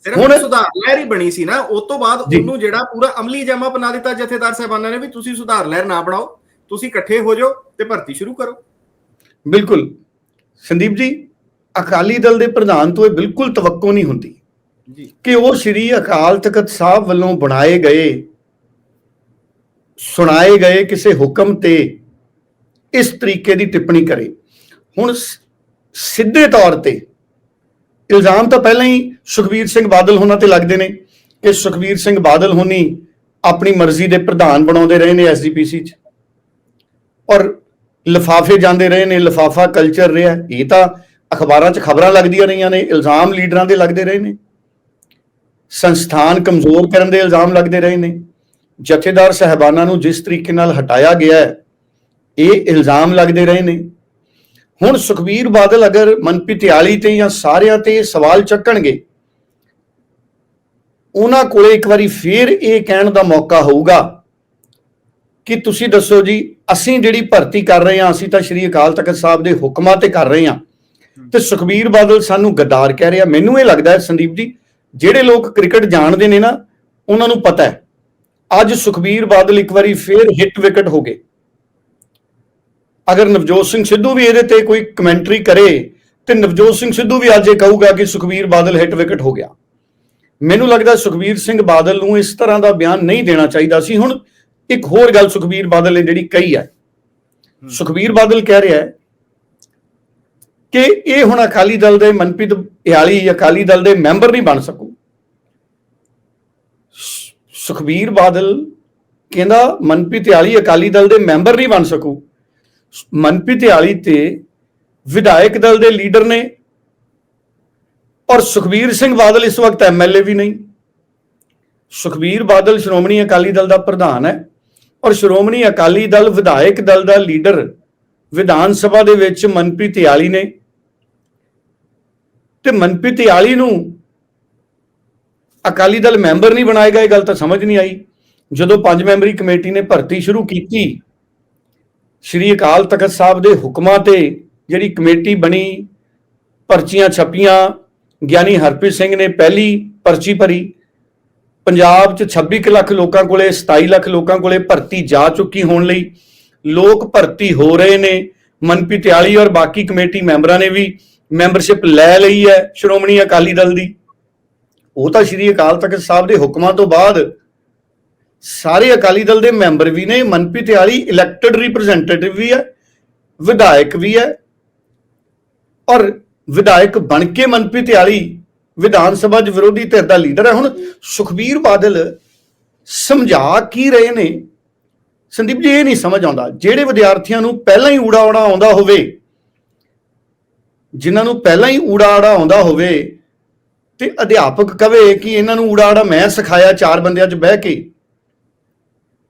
ਸਿਰਫ ਸੁਧਾਰ ਲਹਿਰ ਹੀ ਬਣੀ ਸੀ ਨਾ ਉਸ ਤੋਂ ਬਾਅਦ। ਉਹਨੂੰ ਜਿਹੜਾ ਪੂਰਾ ਅਮਲੀ ਜਮਾ ਬਣਾ ਦਿੱਤਾ ਜਥੇਦਾਰ ਸਾਹਿਬਾਨਾਂ ਨੇ ਵੀ ਤੁਸੀਂ ਸੁਧਾਰ ਲਹਿਰ ਨਾ ਬਣਾਓ ਤੁਸੀਂ ਇਕੱਠੇ ਹੋ ਜਾਓ ਤੇ ਭਰਤੀ ਸ਼ੁਰੂ ਕਰੋ। ਬਿਲਕੁਲ। ਸੰਦੀਪ ਜੀ ਅਕਾਲੀ ਦਲ ਦੇ ਪ੍ਰਧਾਨ ਤੋਂ ਇਹ ਬਿਲਕੁਲ ਤਵੱਕੋ ਨਹੀਂ ਹੁੰਦੀ ਜੀ। ਕਿ ਉਹ ਸ੍ਰੀ ਅਕਾਲ ਤਖਤ ਸਾਹਿਬ ਵੱਲੋਂ ਬਣਾਏ ਗਏ ਸੁਣਾਏ ਗਏ ਕਿਸੇ ਹੁਕਮ ਤੇ ਇਸ ਤਰੀਕੇ ਦੀ ਟਿੱਪਣੀ ਕਰੇ। ਹੁਣ ਸਿੱਧੇ ਤੌਰ ਤੇ ਇਲਜ਼ਾਮ ਤਾਂ ਪਹਿਲਾਂ ਹੀ ਸੁਖਬੀਰ ਸਿੰਘ ਬਾਦਲ ਹੋਣਾ ਤੇ ਲੱਗਦੇ ਨੇ ਕਿ ਸੁਖਬੀਰ ਸਿੰਘ ਬਾਦਲ ਹੋਣੀ ਆਪਣੀ ਮਰਜ਼ੀ ਦੇ ਪ੍ਰਧਾਨ ਬਣਾਉਂਦੇ ਰਹੇ ਨੇ ਐਸਜੀਪੀਸੀ ਚ। ਔਰ ਲਿਫਾਫੇ ਜਾਂਦੇ ਰਹੇ ਨੇ, ਲਿਫਾਫਾ ਕਲਚਰ ਰਿਹਾ। ਇਹ ਤਾਂ ਅਖਬਾਰਾਂ 'ਚ ਖਬਰਾਂ ਲੱਗਦੀਆਂ ਰਹੀਆਂ ਨੇ, ਇਲਜ਼ਾਮ ਲੀਡਰਾਂ ਦੇ ਲੱਗਦੇ ਰਹੇ ਨੇ। ਸੰਸਥਾਨ ਕਮਜ਼ੋਰ ਕਰਨ ਦੇ ਇਲਜ਼ਾਮ ਲੱਗਦੇ ਰਹੇ ਨੇ। ਜਥੇਦਾਰ ਸਹਿਬਾਨਾਂ ਨੂੰ ਜਿਸ ਤਰੀਕੇ ਨਾਲ ਹਟਾਇਆ ਗਿਆ ਹੈ, ਇਹ ਇਲਜ਼ਾਮ ਲੱਗਦੇ ਰਹੇ ਨੇ। ਹੁਣ ਸੁਖਬੀਰ ਬਾਦਲ ਅਗਰ ਮਨਪ੍ਰੀਤ ਆਲੀ ਤੇ ਜਾਂ ਸਾਰਿਆਂ ਤੇ ਸਵਾਲ ਚੱਕਣਗੇ, ਉਹਨਾਂ ਕੋਲੇ ਇੱਕ ਵਾਰੀ ਫੇਰ ਇਹ ਕਹਿਣ ਦਾ ਮੌਕਾ ਹੋਊਗਾ ਕਿ ਤੁਸੀਂ ਦੱਸੋ ਜੀ, ਅਸੀਂ ਜਿਹੜੀ ਭਰਤੀ ਕਰ ਰਹੇ ਹਾਂ, ਅਸੀਂ ਤਾਂ ਸ਼੍ਰੀ ਅਕਾਲ ਤਖਤ ਸਾਹਿਬ ਦੇ ਹੁਕਮਾਂ ਤੇ ਕਰ ਰਹੇ ਹਾਂ। ਤੇ ਸੁਖਬੀਰ ਬਾਦਲ ਸਾਨੂੰ ਗੱਦਾਰ ਕਹਿ ਰਿਹਾ, ਮੈਨੂੰ ਇਹ ਲੱਗਦਾ ਹੈ ਸੰਦੀਪ ਜੀ, ਜਿਹੜੇ ਲੋਕ ਕ੍ਰਿਕਟ ਜਾਣਦੇ ਨੇ ਨਾ, ਉਹਨਾਂ ਨੂੰ ਪਤਾ ਹੈ। ਅੱਜ ਸੁਖਬੀਰ ਬਾਦਲ ਇੱਕ ਵਾਰੀ ਫੇਰ ਹਿੱਟ ਵਿਕਟ ਹੋ ਗਏ। ਅਗਰ ਨਵਜੋਤ ਸਿੰਘ ਸਿੱਧੂ ਵੀ ਇਹਦੇ ਤੇ ਕੋਈ ਕਮੈਂਟਰੀ ਕਰੇ ਤੇ ਨਵਜੋਤ ਸਿੰਘ ਸਿੱਧੂ ਵੀ ਅੱਜ ਇਹ ਕਹੂਗਾ ਕਿ ਸੁਖਬੀਰ ਬਾਦਲ ਹਿੱਟ ਵਿਕਟ ਹੋ ਗਿਆ। ਮੈਨੂੰ ਲੱਗਦਾ ਸੁਖਬੀਰ ਸਿੰਘ ਬਾਦਲ ਨੂੰ ਇਸ ਤਰ੍ਹਾਂ ਦਾ ਬਿਆਨ ਨਹੀਂ ਦੇਣਾ ਚਾਹੀਦਾ ਸੀ। ਹੁਣ ਇੱਕ ਹੋਰ ਗੱਲ ਸੁਖਬੀਰ ਬਾਦਲ ਨੇ ਜਿਹੜੀ ਕਹੀ ਹੈ। ਸੁਖਬੀਰ ਬਾਦਲ ਕਹਿ ਰਿਹਾ ਹੈ ਕਿ ਇਹ ਹੁਣ ਅਕਾਲੀ ਦਲ ਦੇ ਮਨਪ੍ਰੀਤ ਇਆਲੀ ਅਕਾਲੀ ਦਲ ਦੇ ਮੈਂਬਰ ਨਹੀਂ ਬਣ ਸਕੂ। ਸੁਖਬੀਰ ਬਾਦਲ ਕਹਿੰਦਾ ਮਨਪ੍ਰੀਤ ਇਆਲੀ ਅਕਾਲੀ ਦਲ ਦੇ ਮੈਂਬਰ ਨਹੀਂ ਬਣ ਸਕੂ। ਮਨਪ੍ਰੀਤ ਆਲੀ ਤੇ ਵਿਧਾਇਕ ਦਲ ਦੇ ਲੀਡਰ ਨੇ ਔਰ ਸੁਖਬੀਰ ਸਿੰਘ ਬਾਦਲ ਇਸ ਵਕਤ ਐਮਐਲਏ ਵੀ ਨਹੀਂ। ਸੁਖਬੀਰ ਬਾਦਲ ਸ਼੍ਰੋਮਣੀ ਅਕਾਲੀ ਦਲ ਦਾ ਪ੍ਰਧਾਨ ਹੈ ਔਰ ਸ਼੍ਰੋਮਣੀ ਅਕਾਲੀ ਦਲ ਵਿਧਾਇਕ ਦਲ ਦਾ ਲੀਡਰ ਵਿਧਾਨ ਸਭਾ ਦੇ ਵਿੱਚ ਮਨਪ੍ਰੀਤ ਆਲੀ ਨੇ। ਤੇ ਮਨਪ੍ਰੀਤ ਆਲੀ ਨੂੰ ਅਕਾਲੀ ਦਲ ਮੈਂਬਰ ਨਹੀਂ ਬਣਾਏਗਾ, ਇਹ ਗੱਲ ਤਾਂ ਸਮਝ ਨਹੀਂ ਆਈ। ਜਦੋਂ ਪੰਜ ਮੈਂਬਰੀ ਕਮੇਟੀ ਨੇ ਭਰਤੀ ਸ਼ੁਰੂ ਕੀਤੀ ਸ਼੍ਰੀ ਅਕਾਲ ਤਖਤ ਸਾਹਿਬ ਦੇ ਹੁਕਮਾਂ ਤੇ ਜਿਹੜੀ ਕਮੇਟੀ ਬਣੀ, ਪਰਚੀਆਂ ਛਪੀਆਂ, ਗਿਆਨੀ ਹਰਪ੍ਰੀਤ ਸਿੰਘ ਨੇ ਪਹਿਲੀ ਪਰਚੀ ਭਰੀ। ਪੰਜਾਬ 'ਚ 26 ਕੁ ਲੱਖ ਲੋਕਾਂ ਕੋਲੇ 27 ਲੱਖ ਲੋਕਾਂ ਕੋਲੇ ਭਰਤੀ ਜਾ ਚੁੱਕੀ ਹੋਣ ਲਈ ਲੋਕ ਭਰਤੀ ਹੋ ਰਹੇ ਨੇ। ਮਨਪ੍ਰੀਤ ਇਆਲੀ ਔਰ ਬਾਕੀ ਕਮੇਟੀ ਮੈਂਬਰਾਂ ਨੇ ਵੀ ਮੈਂਬਰਸ਼ਿਪ ਲੈ ਲਈ ਹੈ ਸ਼੍ਰੋਮਣੀ ਅਕਾਲੀ ਦਲ ਦੀ। ਉਹ ਤਾਂ ਸ਼੍ਰੀ ਅਕਾਲ ਤਖਤ ਸਾਹਿਬ ਦੇ ਹੁਕਮਾਂ ਤੋਂ ਬਾਅਦ ਸਾਰੇ ਅਕਾਲੀ ਦਲ ਦੇ ਮੈਂਬਰ ਵੀ ਨੇ, ਮਨਪ੍ਰੀਤ ਇਆਲੀ ਇਲੈਕਟਿਡ ਰਿਪਰੈਜ਼ੈਂਟੇਟਿਵ ਵੀ ਹੈ, ਵਿਧਾਇਕ ਵੀ ਹੈ ਔਰ ਵਿਧਾਇਕ ਬਣ ਕੇ ਮਨਪ੍ਰੀਤ ਇਆਲੀ ਵਿਧਾਨ ਸਭਾ 'ਚ ਵਿਰੋਧੀ ਧਿਰ ਦਾ ਲੀਡਰ ਹੈ। ਹੁਣ ਸੁਖਬੀਰ ਬਾਦਲ ਸਮਝਾ ਕੀ ਰਹੇ ਨੇ? ਸੰਦੀਪ ਜੀ, ਇਹ ਨਹੀਂ ਸਮਝ ਆਉਂਦਾ। ਜਿਹੜੇ ਵਿਦਿਆਰਥੀਆਂ ਨੂੰ ਪਹਿਲਾਂ ਹੀ ਊੜਾ ਆੜਾ ਆਉਂਦਾ ਹੋਵੇ, ਜਿਨ੍ਹਾਂ ਨੂੰ ਪਹਿਲਾਂ ਹੀ ਊੜਾ ਆੜਾ ਆਉਂਦਾ ਹੋਵੇ, ਤੇ ਅਧਿਆਪਕ ਕਵੇ ਕਿ ਇਹਨਾਂ ਨੂੰ ਊੜਾ ਆੜਾ ਮੈਂ ਸਿਖਾਇਆ ਚਾਰ ਬੰਦਿਆਂ 'ਚ ਬਹਿ ਕੇ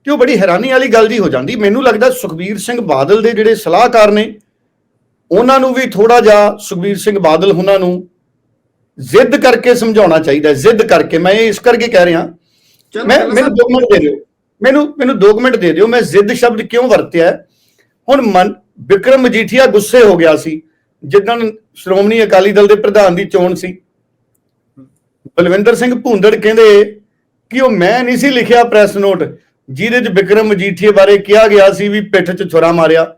ਤੇ ਉਹ ਬੜੀ ਹੈਰਾਨੀ ਵਾਲੀ ਗੱਲ ਜੀ ਹੋ ਜਾਂਦੀ। ਮੈਨੂੰ ਲੱਗਦਾ ਸੁਖਬੀਰ ਸਿੰਘ ਬਾਦਲ ਦੇ ਜਿਹੜੇ ਸਲਾਹਕਾਰ ਨੇ ਉਹਨਾਂ ਨੂੰ ਵੀ ਥੋੜਾ ਜਿਹਾ ਸੁਖਬੀਰ ਸਿੰਘ ਬਾਦਲ ਉਹਨਾਂ ਨੂੰ ਜ਼ਿੱਦ ਕਰਕੇ ਸਮਝਾਉਣਾ ਚਾਹੀਦਾ ਜ਼ਿੱਦ ਕਰਕੇ। ਮੈਂ ਇਹ ਇਸ ਕਰਕੇ ਕਹਿ ਰਿਹਾ ਮੈਂ ਮੈਨੂੰ ਸਾਹਿਬ- 2 ਮਿੰਟ ਦੇ ਦਿਓ। ਮੈਨੂੰ ਮੈਨੂੰ 2 ਮਿੰਟ ਦੇ ਦਿਓ। ਮੈਂ ਜ਼ਿੱਦ ਸ਼ਬਦ ਕਿਉਂ ਵਰਤਿਆ? ਹੁਣ ਮਨ ਵਿਕਰਮ ਮਜੀਠੀਆ ਗੁੱਸੇ ਹੋ ਗਿਆ ਸੀ ਜਿੱਦਣ ਸ਼੍ਰੋਮਣੀ ਅਕਾਲੀ ਦਲ ਦੇ ਪ੍ਰਧਾਨ ਦੀ ਚੋਣ ਸੀ। ਬਲਵਿੰਦਰ ਸਿੰਘ ਭੁੰਦੜ ਕਹਿੰਦੇ ਕਿ ਉਹ ਮੈਂ ਨਹੀਂ ਸੀ ਲਿਖਿਆ ਪ੍ਰੈਸ ਨੋਟ। ਜਿਹਦੇ 'ਚ ਵਿਕਰਮ ਮਜੀਠੀਏ ਬਾਰੇ ਕਿਹਾ ਗਿਆ ਸੀ ਵੀ ਪਿੱਠ 'ਚ ਛੁਰਾ ਮਾਰਿਆ।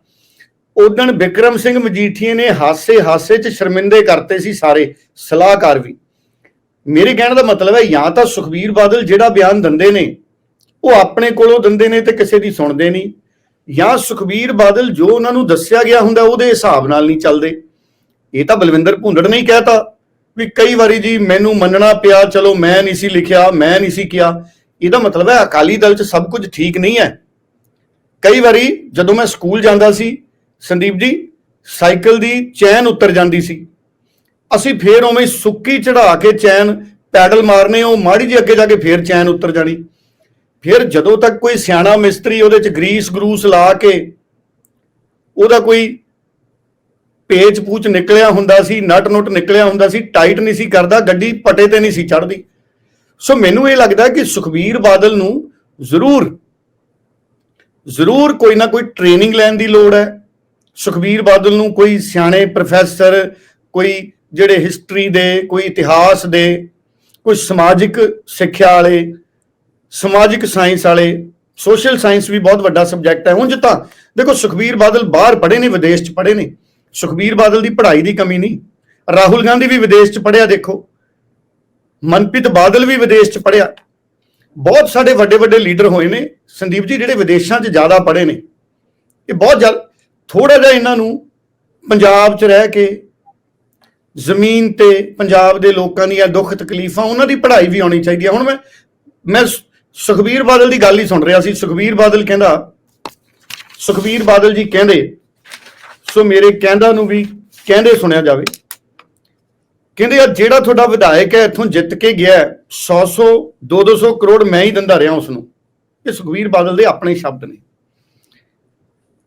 ਉਦਣ ਵਿਕਰਮ ਸਿੰਘ ਮਜੀਠੀਏ ਨੇ ਹਾਸੇ ਹਾਸੇ 'ਚ ਸ਼ਰਮਿੰਦੇ ਕਰਤੇ ਸੀ ਸਾਰੇ, ਸਲਾਹਕਾਰ ਵੀ। ਮੇਰੇ ਕਹਿਣ ਦਾ ਮਤਲਬ ਹੈ, ਜਾਂ ਤਾਂ ਸੁਖਬੀਰ ਬਾਦਲ ਜਿਹੜਾ ਬਿਆਨ ਦਿੰਦੇ ਨੇ, ਉਹ ਆਪਣੇ ਕੋਲੋਂ ਦਿੰਦੇ ਨੇ ਤੇ ਕਿਸੇ ਦੀ ਸੁਣਦੇ ਨਹੀਂ। ਜਾਂ ਸੁਖਬੀਰ ਬਾਦਲ ਜੋ ਉਹਨਾਂ ਨੂੰ ਦੱਸਿਆ ਗਿਆ ਹੁੰਦਾ, ਉਹਦੇ ਹਿਸਾਬ ਨਾਲ ਨਹੀਂ ਚੱਲਦੇ। ਇਹ ਤਾਂ ਬਲਵਿੰਦਰ ਭੁੰਡੜ ਨੇ ਹੀ ਕਹਿਤਾ ਵੀ ਕਈ ਵਾਰੀ ਜੀ, ਮੈਨੂੰ ਮੰਨਣਾ ਪਿਆ, ਚਲੋ ਮੈਂ ਨਹੀਂ ਸੀ ਲਿਖਿਆ, ਮੈਂ ਨਹੀਂ ਸੀ ਕਿਹਾ। ਇਹਦਾ ਮਤਲਬ ਹੈ ਅਕਾਲੀ ਦਲ 'ਚ ਸਭ ਕੁਝ ਠੀਕ ਨਹੀਂ ਹੈ। ਕਈ ਵਾਰੀ ਜਦੋਂ ਮੈਂ ਸਕੂਲ ਜਾਂਦਾ ਸੀ, ਸੰਦੀਪ ਜੀ, ਸਾਈਕਲ ਦੀ ਚੈਨ ਉੱਤਰ ਜਾਂਦੀ ਸੀ। ਅਸੀਂ ਫੇਰ ਉਵੇਂ ਸੁੱਕੀ ਚੜਾ ਕੇ ਚੈਨ, ਪੈਡਲ ਮਾਰਨੇ, ਉਹ ਮਾੜੀ ਜਿਹੀ ਅੱਗੇ ਜਾ ਕੇ ਫੇਰ ਚੈਨ ਉੱਤਰ ਜਾਣੀ। ਫਿਰ ਜਦੋਂ ਤੱਕ ਕੋਈ ਸਿਆਣਾ ਮਿਸਤਰੀ ਉਹਦੇ ਚ ਗਰੀਸ ਗਰੂਸ ਲਾ ਕੇ ਉਹਦਾ ਕੋਈ ਪੇਚ ਪੂਚ ਨਿਕਲਿਆ ਹੁੰਦਾ ਸੀ ਨਟ ਨੁੱਟ ਨਿਕਲਿਆ ਹੁੰਦਾ ਸੀ, ਟਾਈਟ ਨਹੀਂ ਸੀ ਕਰਦਾ, ਗੱਡੀ ਪਟੇ ਤੇ ਨਹੀਂ ਸੀ ਚੜਦੀ ਸੋ ਮੈਨੂੰ ਇਹ ਲੱਗਦਾ ਕਿ ਸੁਖਬੀਰ ਬਾਦਲ ਨੂੰ ਜ਼ਰੂਰ ਜ਼ਰੂਰ ਕੋਈ ਨਾ ਕੋਈ ਟ੍ਰੇਨਿੰਗ ਲੈਣ ਦੀ ਲੋੜ ਹੈ। ਸੁਖਬੀਰ ਬਾਦਲ ਨੂੰ ਕੋਈ ਸਿਆਣੇ ਪ੍ਰੋਫੈਸਰ ਕੋਈ ਜਿਹੜੇ ਹਿਸਟਰੀ ਦੇ, ਕੋਈ ਇਤਿਹਾਸ ਦੇ, ਕੋਈ ਸਮਾਜਿਕ ਸਿੱਖਿਆ ਵਾਲੇ, ਸਮਾਜਿਕ ਸਾਇੰਸ ਵਾਲੇ ਸੋਸ਼ਲ ਸਾਇੰਸ ਵੀ ਬਹੁਤ ਵੱਡਾ ਸਬਜੈਕਟ ਹੈ। ਉਂਝ ਤਾਂ ਦੇਖੋ, ਸੁਖਬੀਰ ਬਾਦਲ ਬਾਹਰ ਪੜ੍ਹੇ ਨੇ, ਵਿਦੇਸ਼ 'ਚ ਪੜ੍ਹੇ ਨੇ। ਸੁਖਬੀਰ ਬਾਦਲ ਦੀ ਪੜ੍ਹਾਈ ਦੀ ਕਮੀ ਨਹੀਂ। ਰਾਹੁਲ ਗਾਂਧੀ ਵੀ ਵਿਦੇਸ਼ 'ਚ ਪੜ੍ਹਿਆ, ਦੇਖੋ। ਮਨਪ੍ਰੀਤ ਬਾਦਲ ਵੀ ਵਿਦੇਸ਼ 'ਚ ਪੜ੍ਹਿਆ। ਬਹੁਤ ਸਾਡੇ ਵੱਡੇ ਵੱਡੇ ਲੀਡਰ ਹੋਏ ਨੇ। ਸੰਦੀਪ ਜੀ ਜਿਹੜੇ ਵਿਦੇਸ਼ਾਂ 'ਚ ਜ਼ਿਆਦਾ ਪੜ੍ਹੇ ਨੇ। ਇਹ ਬਹੁਤ ਜ਼ਿਆਦਾ ਥੋੜਾ ਜਿਹਾ ਇਹਨਾਂ ਨੂੰ ਪੰਜਾਬ 'ਚ ਰਹਿ ਕੇ ਜ਼ਮੀਨ ਤੇ ਪੰਜਾਬ ਦੇ ਲੋਕਾਂ ਦੀਆਂ ਦੁੱਖ ਤਕਲੀਫਾਂ ਉਹਨਾਂ ਦੀ ਪੜ੍ਹਾਈ ਵੀ ਆਉਣੀ ਚਾਹੀਦੀ ਹੈ ਹੁਣ ਮੈਂ ਮੈਂ ਸ- ਸੁਖਬੀਰ ਬਾਦਲ ਦੀ ਗੱਲ ਹੀ ਸੁਣ ਰਿਹਾ ਸੀ। ਸੁਖਬੀਰ ਬਾਦਲ ਕਹਿੰਦਾ ਸੁਖਬੀਰ ਬਾਦਲ ਜੀ ਕਹਿੰਦੇ ਸੋ ਮੇਰੇ ਕਹਿੰਦਾ ਨੂੰ ਵੀ ਕਹਿੰਦੇ ਸੁਣਿਆ ਜਾਵੇ। ਕਹਿੰਦੇ ਆ ਜਿਹੜਾ ਤੁਹਾਡਾ ਵਿਧਾਇਕ ਹੈ, ਇੱਥੋਂ ਜਿੱਤ ਕੇ ਗਿਆ 100 100 200 ਕਰੋੜ ਮੈਂ ਹੀ ਦਿੰਦਾ ਰਿਹਾ ਉਸ ਨੂੰ ਇਹ ਸੁਖਬੀਰ ਬਾਦਲ ਦੇ ਆਪਣੇ ਸ਼ਬਦ ਨੇ।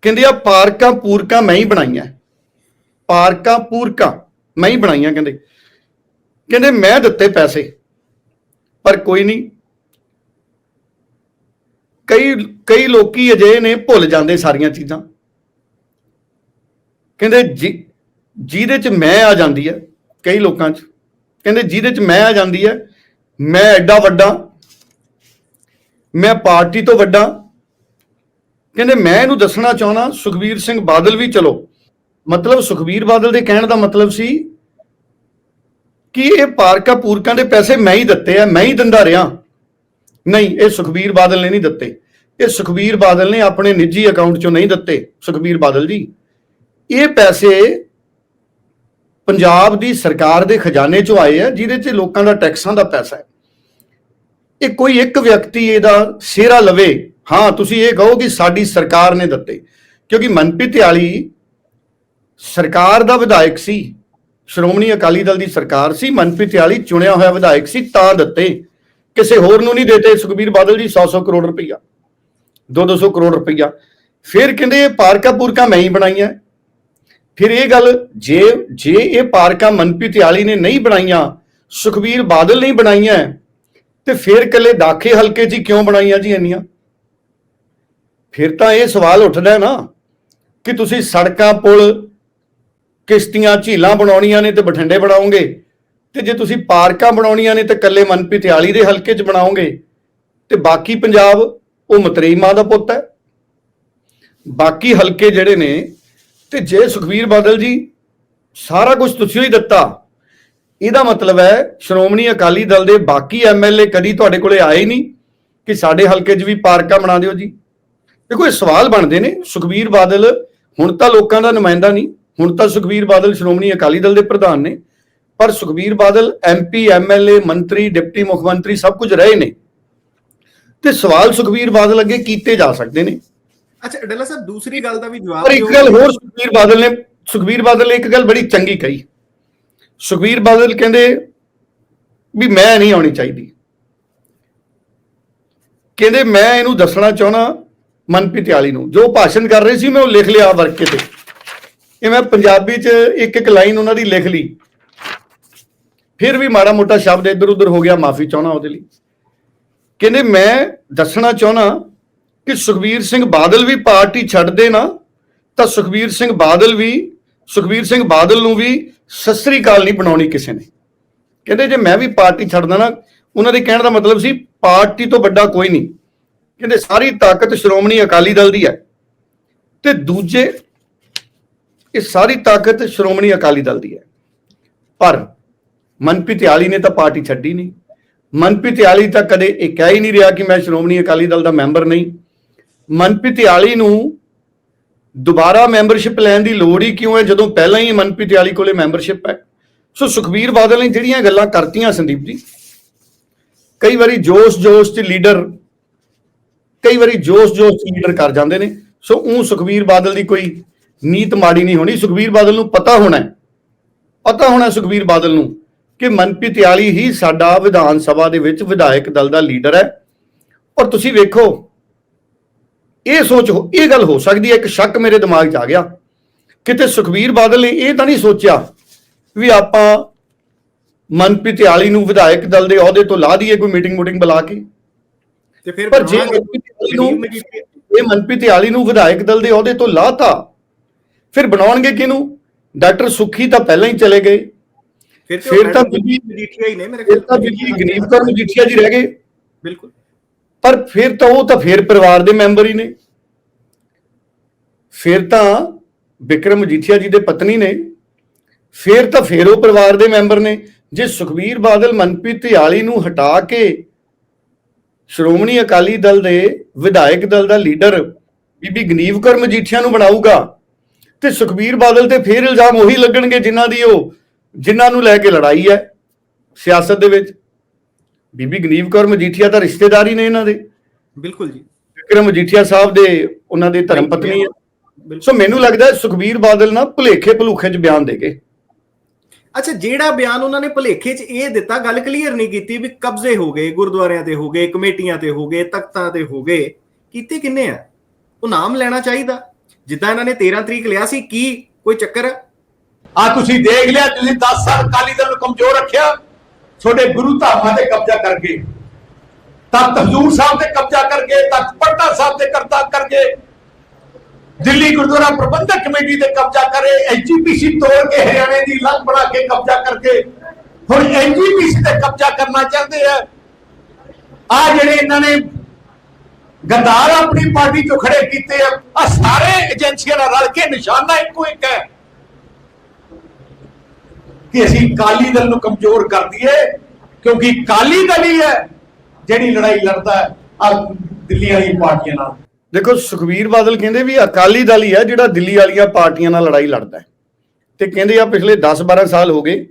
ਕਹਿੰਦੇ ਆ, ਪਾਰਕਾਂ ਪੂਰਕਾਂ ਮੈਂ ਹੀ ਬਣਾਈਆਂ। ਪਾਰਕਾਂ ਪੂਰਕਾਂ ਮੈਂ ਹੀ ਬਣਾਈਆਂ, ਕਹਿੰਦੇ। ਕਹਿੰਦੇ ਮੈਂ ਦਿੱਤੇ ਪੈਸੇ, ਪਰ ਕੋਈ ਨਹੀਂ। ਕਈ ਕਈ ਲੋਕੀ ਅਜੇ ਨੇ, ਭੁੱਲ ਜਾਂਦੇ ਸਾਰੀਆਂ ਚੀਜ਼ਾਂ। ਕਹਿੰਦੇ ਜਿ- ਜਿਹਦੇ ਚ ਮੈਂ ਆ ਜਾਂਦੀ ਹੈ ਕਈ ਲੋਕਾਂ ਚ। ਕਹਿੰਦੇ ਜਿਹਦੇ ਚ ਮੈਂ ਆ ਜਾਂਦੀ ਹੈ ਮੈਂ ਐਡਾ ਵੱਡਾ, ਮੈਂ ਪਾਰਟੀ ਤੋਂ ਵੱਡਾ। ਕਹਿੰਦੇ ਮੈਂ ਇਹਨੂੰ ਦੱਸਣਾ ਚਾਹਣਾ ਸੁਖਬੀਰ ਸਿੰਘ ਬਾਦਲ ਵੀ ਚਲੋ। ਮਤਲਬ ਸੁਖਬੀਰ ਬਾਦਲ ਦੇ ਕਹਿਣ ਦਾ ਮਤਲਬ ਸੀ ਕਿ ਇਹ ਪਾਰਕਾ ਪੂਰਕਾਂ ਦੇ ਪੈਸੇ ਮੈਂ ਹੀ ਦਿੱਤੇ ਆ, ਮੈਂ ਹੀ ਦਿੰਦਾ ਰਿਹਾ। ਨਹੀਂ, ਇਹ ਸੁਖਬੀਰ ਬਾਦਲ ਨੇ ਨਹੀਂ ਦਿੱਤੇ। ਇਹ ਸੁਖਬੀਰ ਬਾਦਲ ਨੇ ਆਪਣੇ ਨਿੱਜੀ ਅਕਾਊਂਟ ਚੋਂ ਨਹੀਂ ਦਿੱਤੇ, ਸੁਖਬੀਰ ਬਾਦਲ ਜੀ। ਇਹ ਪੈਸੇ ਪੰਜਾਬ ਦੀ ਸਰਕਾਰ ਦੇ ਖਜ਼ਾਨੇ ਚੋਂ ਆਏ ਆ, ਜਿਹਦੇ 'ਚ ਲੋਕਾਂ ਦਾ ਟੈਕਸਾਂ ਦਾ ਪੈਸਾ ਹੈ। ਇਹ ਕੋਈ ਇੱਕ ਵਿਅਕਤੀ ਇਹਦਾ ਸਿਹਰਾ ਲਵੇ, ਹਾਂ, ਤੁਸੀਂ ਇਹ ਕਹੋ ਕਿ ਸਾਡੀ ਸਰਕਾਰ ਨੇ ਦਿੱਤੇ। ਕਿਉਂਕਿ ਮਨਪ੍ਰੀਤ ਆਲੀ ਸਰਕਾਰ ਦਾ ਵਿਧਾਇਕ ਸੀ, ਸ਼੍ਰੋਮਣੀ ਅਕਾਲੀ ਦਲ ਦੀ ਸਰਕਾਰ ਸੀ, ਮਨਪ੍ਰੀਤ ਆਲੀ ਚੁਣਿਆ ਹੋਇਆ ਵਿਧਾਇਕ ਸੀ, ਤਾਂ ਦਿੱਤੇ। ਕਿਸੇ ਹੋਰ ਨੂੰ ਨਹੀਂ ਦਿੱਤੇ, ਸੁਖਬੀਰ ਬਾਦਲ ਜੀ 100-100 ਕਰੋੜ ਰੁਪਈਆ 2-200 ਕਰੋੜ ਰੁਪਈਆ। ਫਿਰ ਕਹਿੰਦੇ ਇਹ ਪਾਰਕਾ ਪੂਰਕਾਂ ਮੈਂ ਹੀ ਬਣਾਈਆਂ ਫਿਰ ਇਹ ਗੱਲ ਜੇ ਜੇ ਇਹ ਪਾਰਕਾਂ ਮਨਪ੍ਰੀਤ ਆਲੀ ਨੇ ਨਹੀਂ ਬਣਾਈਆਂ, ਸੁਖਬੀਰ ਬਾਦਲ ਨਹੀਂ ਬਣਾਈਆਂ, ਤੇ ਫਿਰ ਕੱਲੇ ਦਾਖੇ ਹਲਕੇ 'ਚ ਹੀ ਕਿਉਂ ਬਣਾਈਆਂ ਜੀ ਇੰਨੀਆਂ? ਫਿਰ ਤਾਂ ਇਹ ਸਵਾਲ ਉੱਠਦਾ ਹੈ ਨਾ ਕਿ ਤੁਸੀਂ ਸੜਕਾਂ ਪੁਲ, ਕਿਸ਼ਤੀਆਂ, ਝੀਲਾਂ ਬਣਾਉਣੀਆਂ ਨੇ ਤੇ ਬਠਿੰਡੇ ਬਣਾਓਗੇ, ਤੇ ਜੇ ਤੁਸੀਂ ਪਾਰਕਾਂ ਬਣਾਉਣੀਆਂ ਨੇ ਤੇ ਕੱਲੇ ਮਨਪ੍ਰੀਤ ਆਲੀ ਦੇ ਹਲਕੇ 'ਚ ਬਣਾਓਗੇ, ਤੇ ਬਾਕੀ ਪੰਜਾਬ, ਉਹ ਮਤਰੇਈ ਮਾਂ ਦਾ ਪੁੱਤ ਹੈ। ਬਾਕੀ ਹਲਕੇ ਜਿਹੜੇ ਨੇ ਤੇ ਜੇ ਸੁਖਵੀਰ ਬਾਦਲ ਜੀ ਸਾਰਾ ਕੁਝ ਤੁਸੀਂ ਹੀ ਦਿੱਤਾ, ਇਹਦਾ ਮਤਲਬ ਹੈ ਸ਼੍ਰੋਮਣੀ ਅਕਾਲੀ ਦਲ ਦੇ ਬਾਕੀ ਐਮਐਲਏ ਕਦੀ ਤੁਹਾਡੇ ਕੋਲੇ ਆਏ ਨਹੀਂ ਕਿ ਸਾਡੇ ਹਲਕੇ 'ਚ ਵੀ ਪਾਰਕਾਂ ਬਣਾ ਦਿਓ ਜੀ। ਦੇਖੋ, ਇਹ ਸਵਾਲ ਬਣਦੇ ਨੇ, ਸੁਖਵੀਰ ਬਾਦਲ ਹੁਣ ਤਾਂ ਲੋਕਾਂ ਦਾ ਨੁਮਾਇੰਦਾ ਨਹੀਂ, ਹੁਣ ਤਾਂ ਸੁਖਵੀਰ ਬਾਦਲ ਸ਼੍ਰੋਮਣੀ ਅਕਾਲੀ ਦਲ ਦੇ ਪ੍ਰਧਾਨ ਨੇ, ਪਰ ਸੁਖਵੀਰ ਬਾਦਲ ਐਮਪੀ ਐਮਐਲਏ ਮੰਤਰੀ, ਡਿਪਟੀ ਮੁੱਖ ਮੰਤਰੀ ਸਭ ਕੁਝ ਰਹੇ ਨੇ। ਤੇ ਸਵਾਲ ਸੁਖਵੀਰ ਬਾਦਲ ਅੱਗੇ ਕੀਤੇ ਜਾ ਸਕਦੇ ਨੇ। ਅੱਛਾ ਡੱਲਾ ਸਾਹਿਬ ਦੂਸਰੀ ਗੱਲ ਦਾ ਵੀ ਜਵਾਬ ਪਰ ਇੱਕ। ਗੱਲ ਹੋਰ ਸੁਖਬੀਰ ਬਾਦਲ ਨੇ ਸੁਖਬੀਰ ਬਾਦਲ ਨੇ ਇੱਕ ਗੱਲ ਬੜੀ ਚੰਗੀ ਕਹੀ। ਸੁਖਬੀਰ ਬਾਦਲ ਕਹਿੰਦੇ ਵੀ ਮੈਂ ਨਹੀਂ ਆਉਣੀ ਚਾਹੀਦੀ। ਕਹਿੰਦੇ ਮੈਂ ਇਹਨੂੰ ਦੱਸਣਾ ਚਾਹਣਾ ਮਨਪ੍ਰੀਤ ਆਲੀ ਨੂੰ। ਜੋ ਭਾਸ਼ਣ ਕਰ ਰਹੇ ਸੀ ਮੈਂ ਉਹ ਲਿਖ ਲਿਆ ਵਰਕੇ ਤੇ। ਇਹ ਮੈਂ ਪੰਜਾਬੀ ਚ ਇੱਕ ਇੱਕ ਲਾਈਨ ਉਹਨਾਂ ਦੀ ਲਿਖ ਲਈ। ਫਿਰ ਵੀ ਮਾੜਾ ਮੋਟਾ ਸ਼ਬਦ ਇੱਧਰ ਉੱਧਰ ਹੋ ਗਿਆ ਮਾਫੀ ਚਾਹਣਾ ਉਹਦੇ ਲਈ। ਕਹਿੰਦੇ ਮੈਂ ਦੱਸਣਾ ਚਾਹਣਾ ਕਿ ਸੁਖਬੀਰ ਸਿੰਘ ਬਾਦਲ ਵੀ ਪਾਰਟੀ ਛੱਡ ਦੇ ਨਾ, ਤਾਂ ਸੁਖਬੀਰ ਸਿੰਘ ਬਾਦਲ ਵੀ, ਸੁਖਬੀਰ ਸਿੰਘ ਬਾਦਲ ਨੂੰ ਵੀ ਸਸਰੀ ਕਾਲ ਨਹੀਂ ਬਣਾਉਣੀ ਕਿਸੇ ਨੇ। ਕਹਿੰਦੇ ਜੇ ਮੈਂ ਵੀ ਪਾਰਟੀ ਛੱਡਦਾ ਨਾ, ਉਹਨਾਂ ਦੇ ਕਹਿਣ ਦਾ ਮਤਲਬ ਸੀ, ਪਾਰਟੀ ਤੋਂ ਵੱਡਾ ਕੋਈ ਨਹੀਂ। ਕਹਿੰਦੇ ਸਾਰੀ ਤਾਕਤ ਸ਼੍ਰੋਮਣੀ ਅਕਾਲੀ ਦਲ ਦੀ ਹੈ। ਤੇ ਦੂਜੇ, ਇਹ ਸਾਰੀ ਤਾਕਤ ਸ਼੍ਰੋਮਣੀ ਅਕਾਲੀ ਦਲ ਦੀ ਹੈ। ਪਰ ਮਨਪ੍ਰੀਤ ਆਲੀ ਨੇ ਤਾਂ ਪਾਰਟੀ ਛੱਡੀ ਨਹੀਂ। ਮਨਪ੍ਰੀਤ ਆਲੀ ਤਾਂ ਕਦੇ ਇਹ ਕਹਿ ਹੀ ਨਹੀਂ ਰਿਹਾ ਕਿ ਮੈਂ ਸ਼੍ਰੋਮਣੀ ਅਕਾਲੀ ਦਲ ਦਾ ਮੈਂਬਰ ਨਹੀਂ। ਮਨਪ੍ਰੀਤ ਆਲੀ ਨੂੰ ਦੁਬਾਰਾ ਮੈਂਬਰਸ਼ਿਪ ਲੈਣ ਦੀ ਲੋੜ ਹੀ ਕਿਉਂ ਹੈ, ਜਦੋਂ ਪਹਿਲਾਂ ਹੀ ਮਨਪ੍ਰੀਤ ਆਲੀ ਕੋਲੇ ਮੈਂਬਰਸ਼ਿਪ ਹੈ? ਸੋ ਸੁਖਬੀਰ ਬਾਦਲ ਨੇ ਜਿਹੜੀਆਂ ਗੱਲਾਂ ਕਰਤੀਆਂ ਸੰਦੀਪ ਜੀ, ਕਈ ਵਾਰੀ ਜੋਸ਼-ਜੋਸ਼ ਚ ਲੀਡਰ, ਕਈ ਵਾਰੀ ਜੋਸ਼-ਜੋਸ਼ ਚ ਲੀਡਰ ਕਰ ਜਾਂਦੇ ਨੇ। ਸੋ ਉਹ ਸੁਖਬੀਰ ਬਾਦਲ ਦੀ ਕੋਈ ਨੀਤ ਮਾੜੀ ਨਹੀਂ ਹੋਣੀ। ਸੁਖਬੀਰ ਬਾਦਲ ਨੂੰ ਪਤਾ ਹੋਣਾ ਪਤਾ ਹੋਣਾ ਸੁਖਬੀਰ ਬਾਦਲ ਨੂੰ ਕਿ ਮਨਪ੍ਰੀਤ ਆਲੀ ਹੀ ਸਾਡਾ ਵਿਧਾਨ ਸਭਾ ਦੇ ਵਿੱਚ ਵਿਧਾਇਕ ਦਲ ਦਾ ਲੀਡਰ ਹੈ। ਔਰ ਤੁਸੀਂ ਵੇਖੋ ਇਹ ਸੋਚ ਹੋ- ਇਹ ਗੱਲ ਹੋ ਸਕਦੀ ਹੈ ਇੱਕ ਸ਼ੱਕ ਮੇਰੇ ਦਿਮਾਗ 'ਚ ਆ ਗਿਆ। ਕਿਤੇ ਸੁਖਬੀਰ ਬਾਦਲ ਨੇ ਇਹ ਤਾਂ ਨਹੀਂ ਸੋਚਿਆ ਵੀ ਆਪਾਂ ਮਨਪ੍ਰੀਤ ਆਲੀ ਨੂੰ ਵਿਧਾਇਕ ਦਲ ਦੇ ਅਹੁਦੇ ਤੋਂ ਲਾ ਦਈਏ ਕੋਈ ਮੀਟਿੰਗ ਮੂਟਿੰਗ ਬੁਲਾ ਕੇ? ਤੇ ਫਿਰ ਪਰ ਜੇ ਗਰੀਬ। ਇਹ ਮਨਪ੍ਰੀਤ ਆਲੀ ਨੂੰ ਵਿਧਾਇਕ ਦਲ ਦੇ ਅਹੁਦੇ ਤੋਂ ਲਾਤਾ ਫਿਰ ਬਣਾਉਣਗੇ ਕਿਹਨੂੰ? ਡਾਕਟਰ ਸੁਖੀ ਤਾਂ ਪਹਿਲਾਂ ਹੀ ਚਲੇ ਗਏ। ਫਿਰ ਤੇ ਬੀਬੀ- ਮਜੀਠੀਆ ਹੀ ਨੇ ਮੇਰੇ ਫਿਰ ਤਾਂ ਬੀਬੀ ਗਨੀਵ ਕੌਰ ਮਜੀਠੀਆ ਜੀ ਰਹਿ ਗਏ। ਬਿਲਕੁਲ। ਪਰ ਫਿਰ ਤਾਂ ਉਹ ਤਾਂ ਫਿਰ ਪਰਿਵਾਰ ਦੇ ਮੈਂਬਰ ਹੀ ਨੇ। ਫਿਰ ਤਾਂ ਵਿਕਰਮ ਮਜੀਠੀਆ ਜੀ ਦੇ ਪਤਨੀ ਨੇ। ਫਿਰ ਤਾਂ ਫਿਰ ਉਹ ਪਰਿਵਾਰ ਦੇ ਮੈਂਬਰ ਨੇ। ਜੇ ਸੁਖਬੀਰ ਬਾਦਲ, ਮਨਪ੍ਰੀਤ ਧਿਆਲੀ ਨੂੰ ਹਟਾ ਕੇ ਸ਼੍ਰੋਮਣੀ ਅਕਾਲੀ ਦਲ ਦੇ ਵਿਧਾਇਕ ਦਲ ਦਾ ਲੀਡਰ ਬੀਬੀ ਗਨੀਵ ਕੌਰ ਮਜੀਠੀਆ ਨੂੰ ਬਣਾਊਗਾ, ਤੇ ਸੁਖਬੀਰ ਬਾਦਲ ਤੇ ਫੇਰ ਇਲਜ਼ਾਮ ਉਹੀ ਲੱਗਣਗੇ ਜਿਨ੍ਹਾਂ ਦੀ ਉਹ ਜਿਨ੍ਹਾਂ ਨੂੰ ਲੈ ਕੇ ਲੜਾਈ ਹੈ ਸਿਆਸਤ ਦੇ ਵਿੱਚ। ਬੀਬੀ ਗਨੀਵ ਕੌਰ ਮਜੀਠੀਆ ਤਾਂ ਰਿਸ਼ਤੇਦਾਰੀ ਨੇ ਇਹਨਾਂ ਦੇ। ਬਿਲਕੁਲ ਜੀ। ਵਿਕਰਮ ਮਜੀਠੀਆ ਸਾਹਿਬ ਦੇ ਉਹਨਾਂ ਦੇ ਧਰਮ ਪਤਨੀ ਹੈ ਸੋ ਮੈਨੂੰ ਲੱਗਦਾ ਸੁਖਬੀਰ ਬਾਦਲ ਨਾ ਭੁਲੇਖੇ ਭਲੂਖੇ ਚ ਬਿਆਨ ਦੇ ਗਏ ਅੱਛਾ ਜਿਹੜਾ ਬਿਆਨ ਉਹਨਾਂ ਨੇ ਭਲੇਖੇ 'ਚ ਇਹ ਦਿੱਤਾ ਗੱਲ ਕਲੀਅਰ ਨਹੀਂ ਕੀਤੀ ਵੀ ਕਬਜ਼ੇ ਹੋ ਗਏ ਗੁਰਦੁਆਰਿਆਂ ਤੇ ਹੋ ਗਏ ਕਮੇਟੀਆਂ ਤੇ ਹੋ ਗਏ ਤਖਤਾਂ ਤੇ ਹੋ ਗਏ। ਕੀਤੇ ਕਿੰਨੇ ਆ? ਉਹ ਨਾਮ ਲੈਣਾ ਚਾਹੀਦਾ। ਜਿੱਦਾਂ ਇਹਨਾਂ ਨੇ 13 ਤਰੀਕ ਲਿਆ ਸੀ ਕੀ ਕੋਈ ਚੱਕਰ ਆ? ਤੁਸੀਂ ਦੇਖ ਲਿਆ ਤੁਸੀਂ 10 ਸਾਲ ਅਕਾਲੀ ਦਲ ਨੂੰ ਕਮਜ਼ੋਰ ਰੱਖਿਆ। ਤੁਹਾਡੇ ਗੁਰੂ ਧਾਮਾਂ ਤੇ ਕਬਜ਼ਾ ਕਰਕੇ ਤਖਤ ਹਜ਼ੂਰ ਸਾਹਿਬ ਤੇ ਕਬਜ਼ਾ ਕਰਕੇ ਤਖਤ ਪਟਨਾ ਸਾਹਿਬ ਤੇ ਕਰਤਾ ਕਰਕੇ ਦਿੱਲੀ ਗੁਰਦੁਆਰਾ ਪ੍ਰਬੰਧਕ ਕਮੇਟੀ ਤੇ ਕਬਜ਼ਾ ਕਰੇ ਐਜੀਪੀਸੀ ਤੋੜ ਕੇ ਹਰਿਆਣੇ ਦੀ ਲੰਗ ਬਣਾ ਕੇ ਕਬਜ਼ਾ ਕਰਕੇ ਹੁਣ ਐਜੀਪੀਸੀ ਤੇ ਕਬਜ਼ਾ ਕਰਨਾ ਚਾਹੁੰਦੇ ਆ। ਆ ਜਿਹੜੇ ਇਹਨਾਂ ਨੇ ਗੱਦਾਰ ਆਪਣੀ ਪਾਰਟੀ ਚੋਂ ਖੜੇ ਕੀਤੇ ਆ ਆ ਸਾਰੇ ਏਜੰਸੀਆਂ ਨਾਲ ਰਲ ਕੇ ਨਿਸ਼ਾਨਾ ਇੱਕੋ ਇੱਕ ਹੈ। ਕਿ ਅਸੀਂ ਕਾਲੀ ਦਲ ਨੂੰ ਕਮਜ਼ੋਰ ਕਰ ਦਈਏ, ਕਿਉਂਕਿ ਕਾਲੀ ਦਲ ਹੀ ਹੈ ਜਿਹੜੀ ਲੜਾਈ ਲੜਦਾ ਹੈ ਆ ਦਿੱਲੀ ਵਾਲੀ ਪਾਰਟੀਆਂ ਨਾਲ। ਦੇਖੋ, ਸੁਖਬੀਰ ਬਾਦਲ ਕਹਿੰਦੇ ਵੀ ਅਕਾਲੀ ਦਲ ਹੀ ਆ ਜਿਹੜਾ ਦਿੱਲੀ ਵਾਲੀਆਂ ਪਾਰਟੀਆਂ ਨਾਲ ਲੜਾਈ ਲੜਦਾ ਹੈ। ਤੇ ਕਹਿੰਦੇ ਆ ਪਿਛਲੇ 10-12 ਸਾਲ ਹੋ ਗਏ,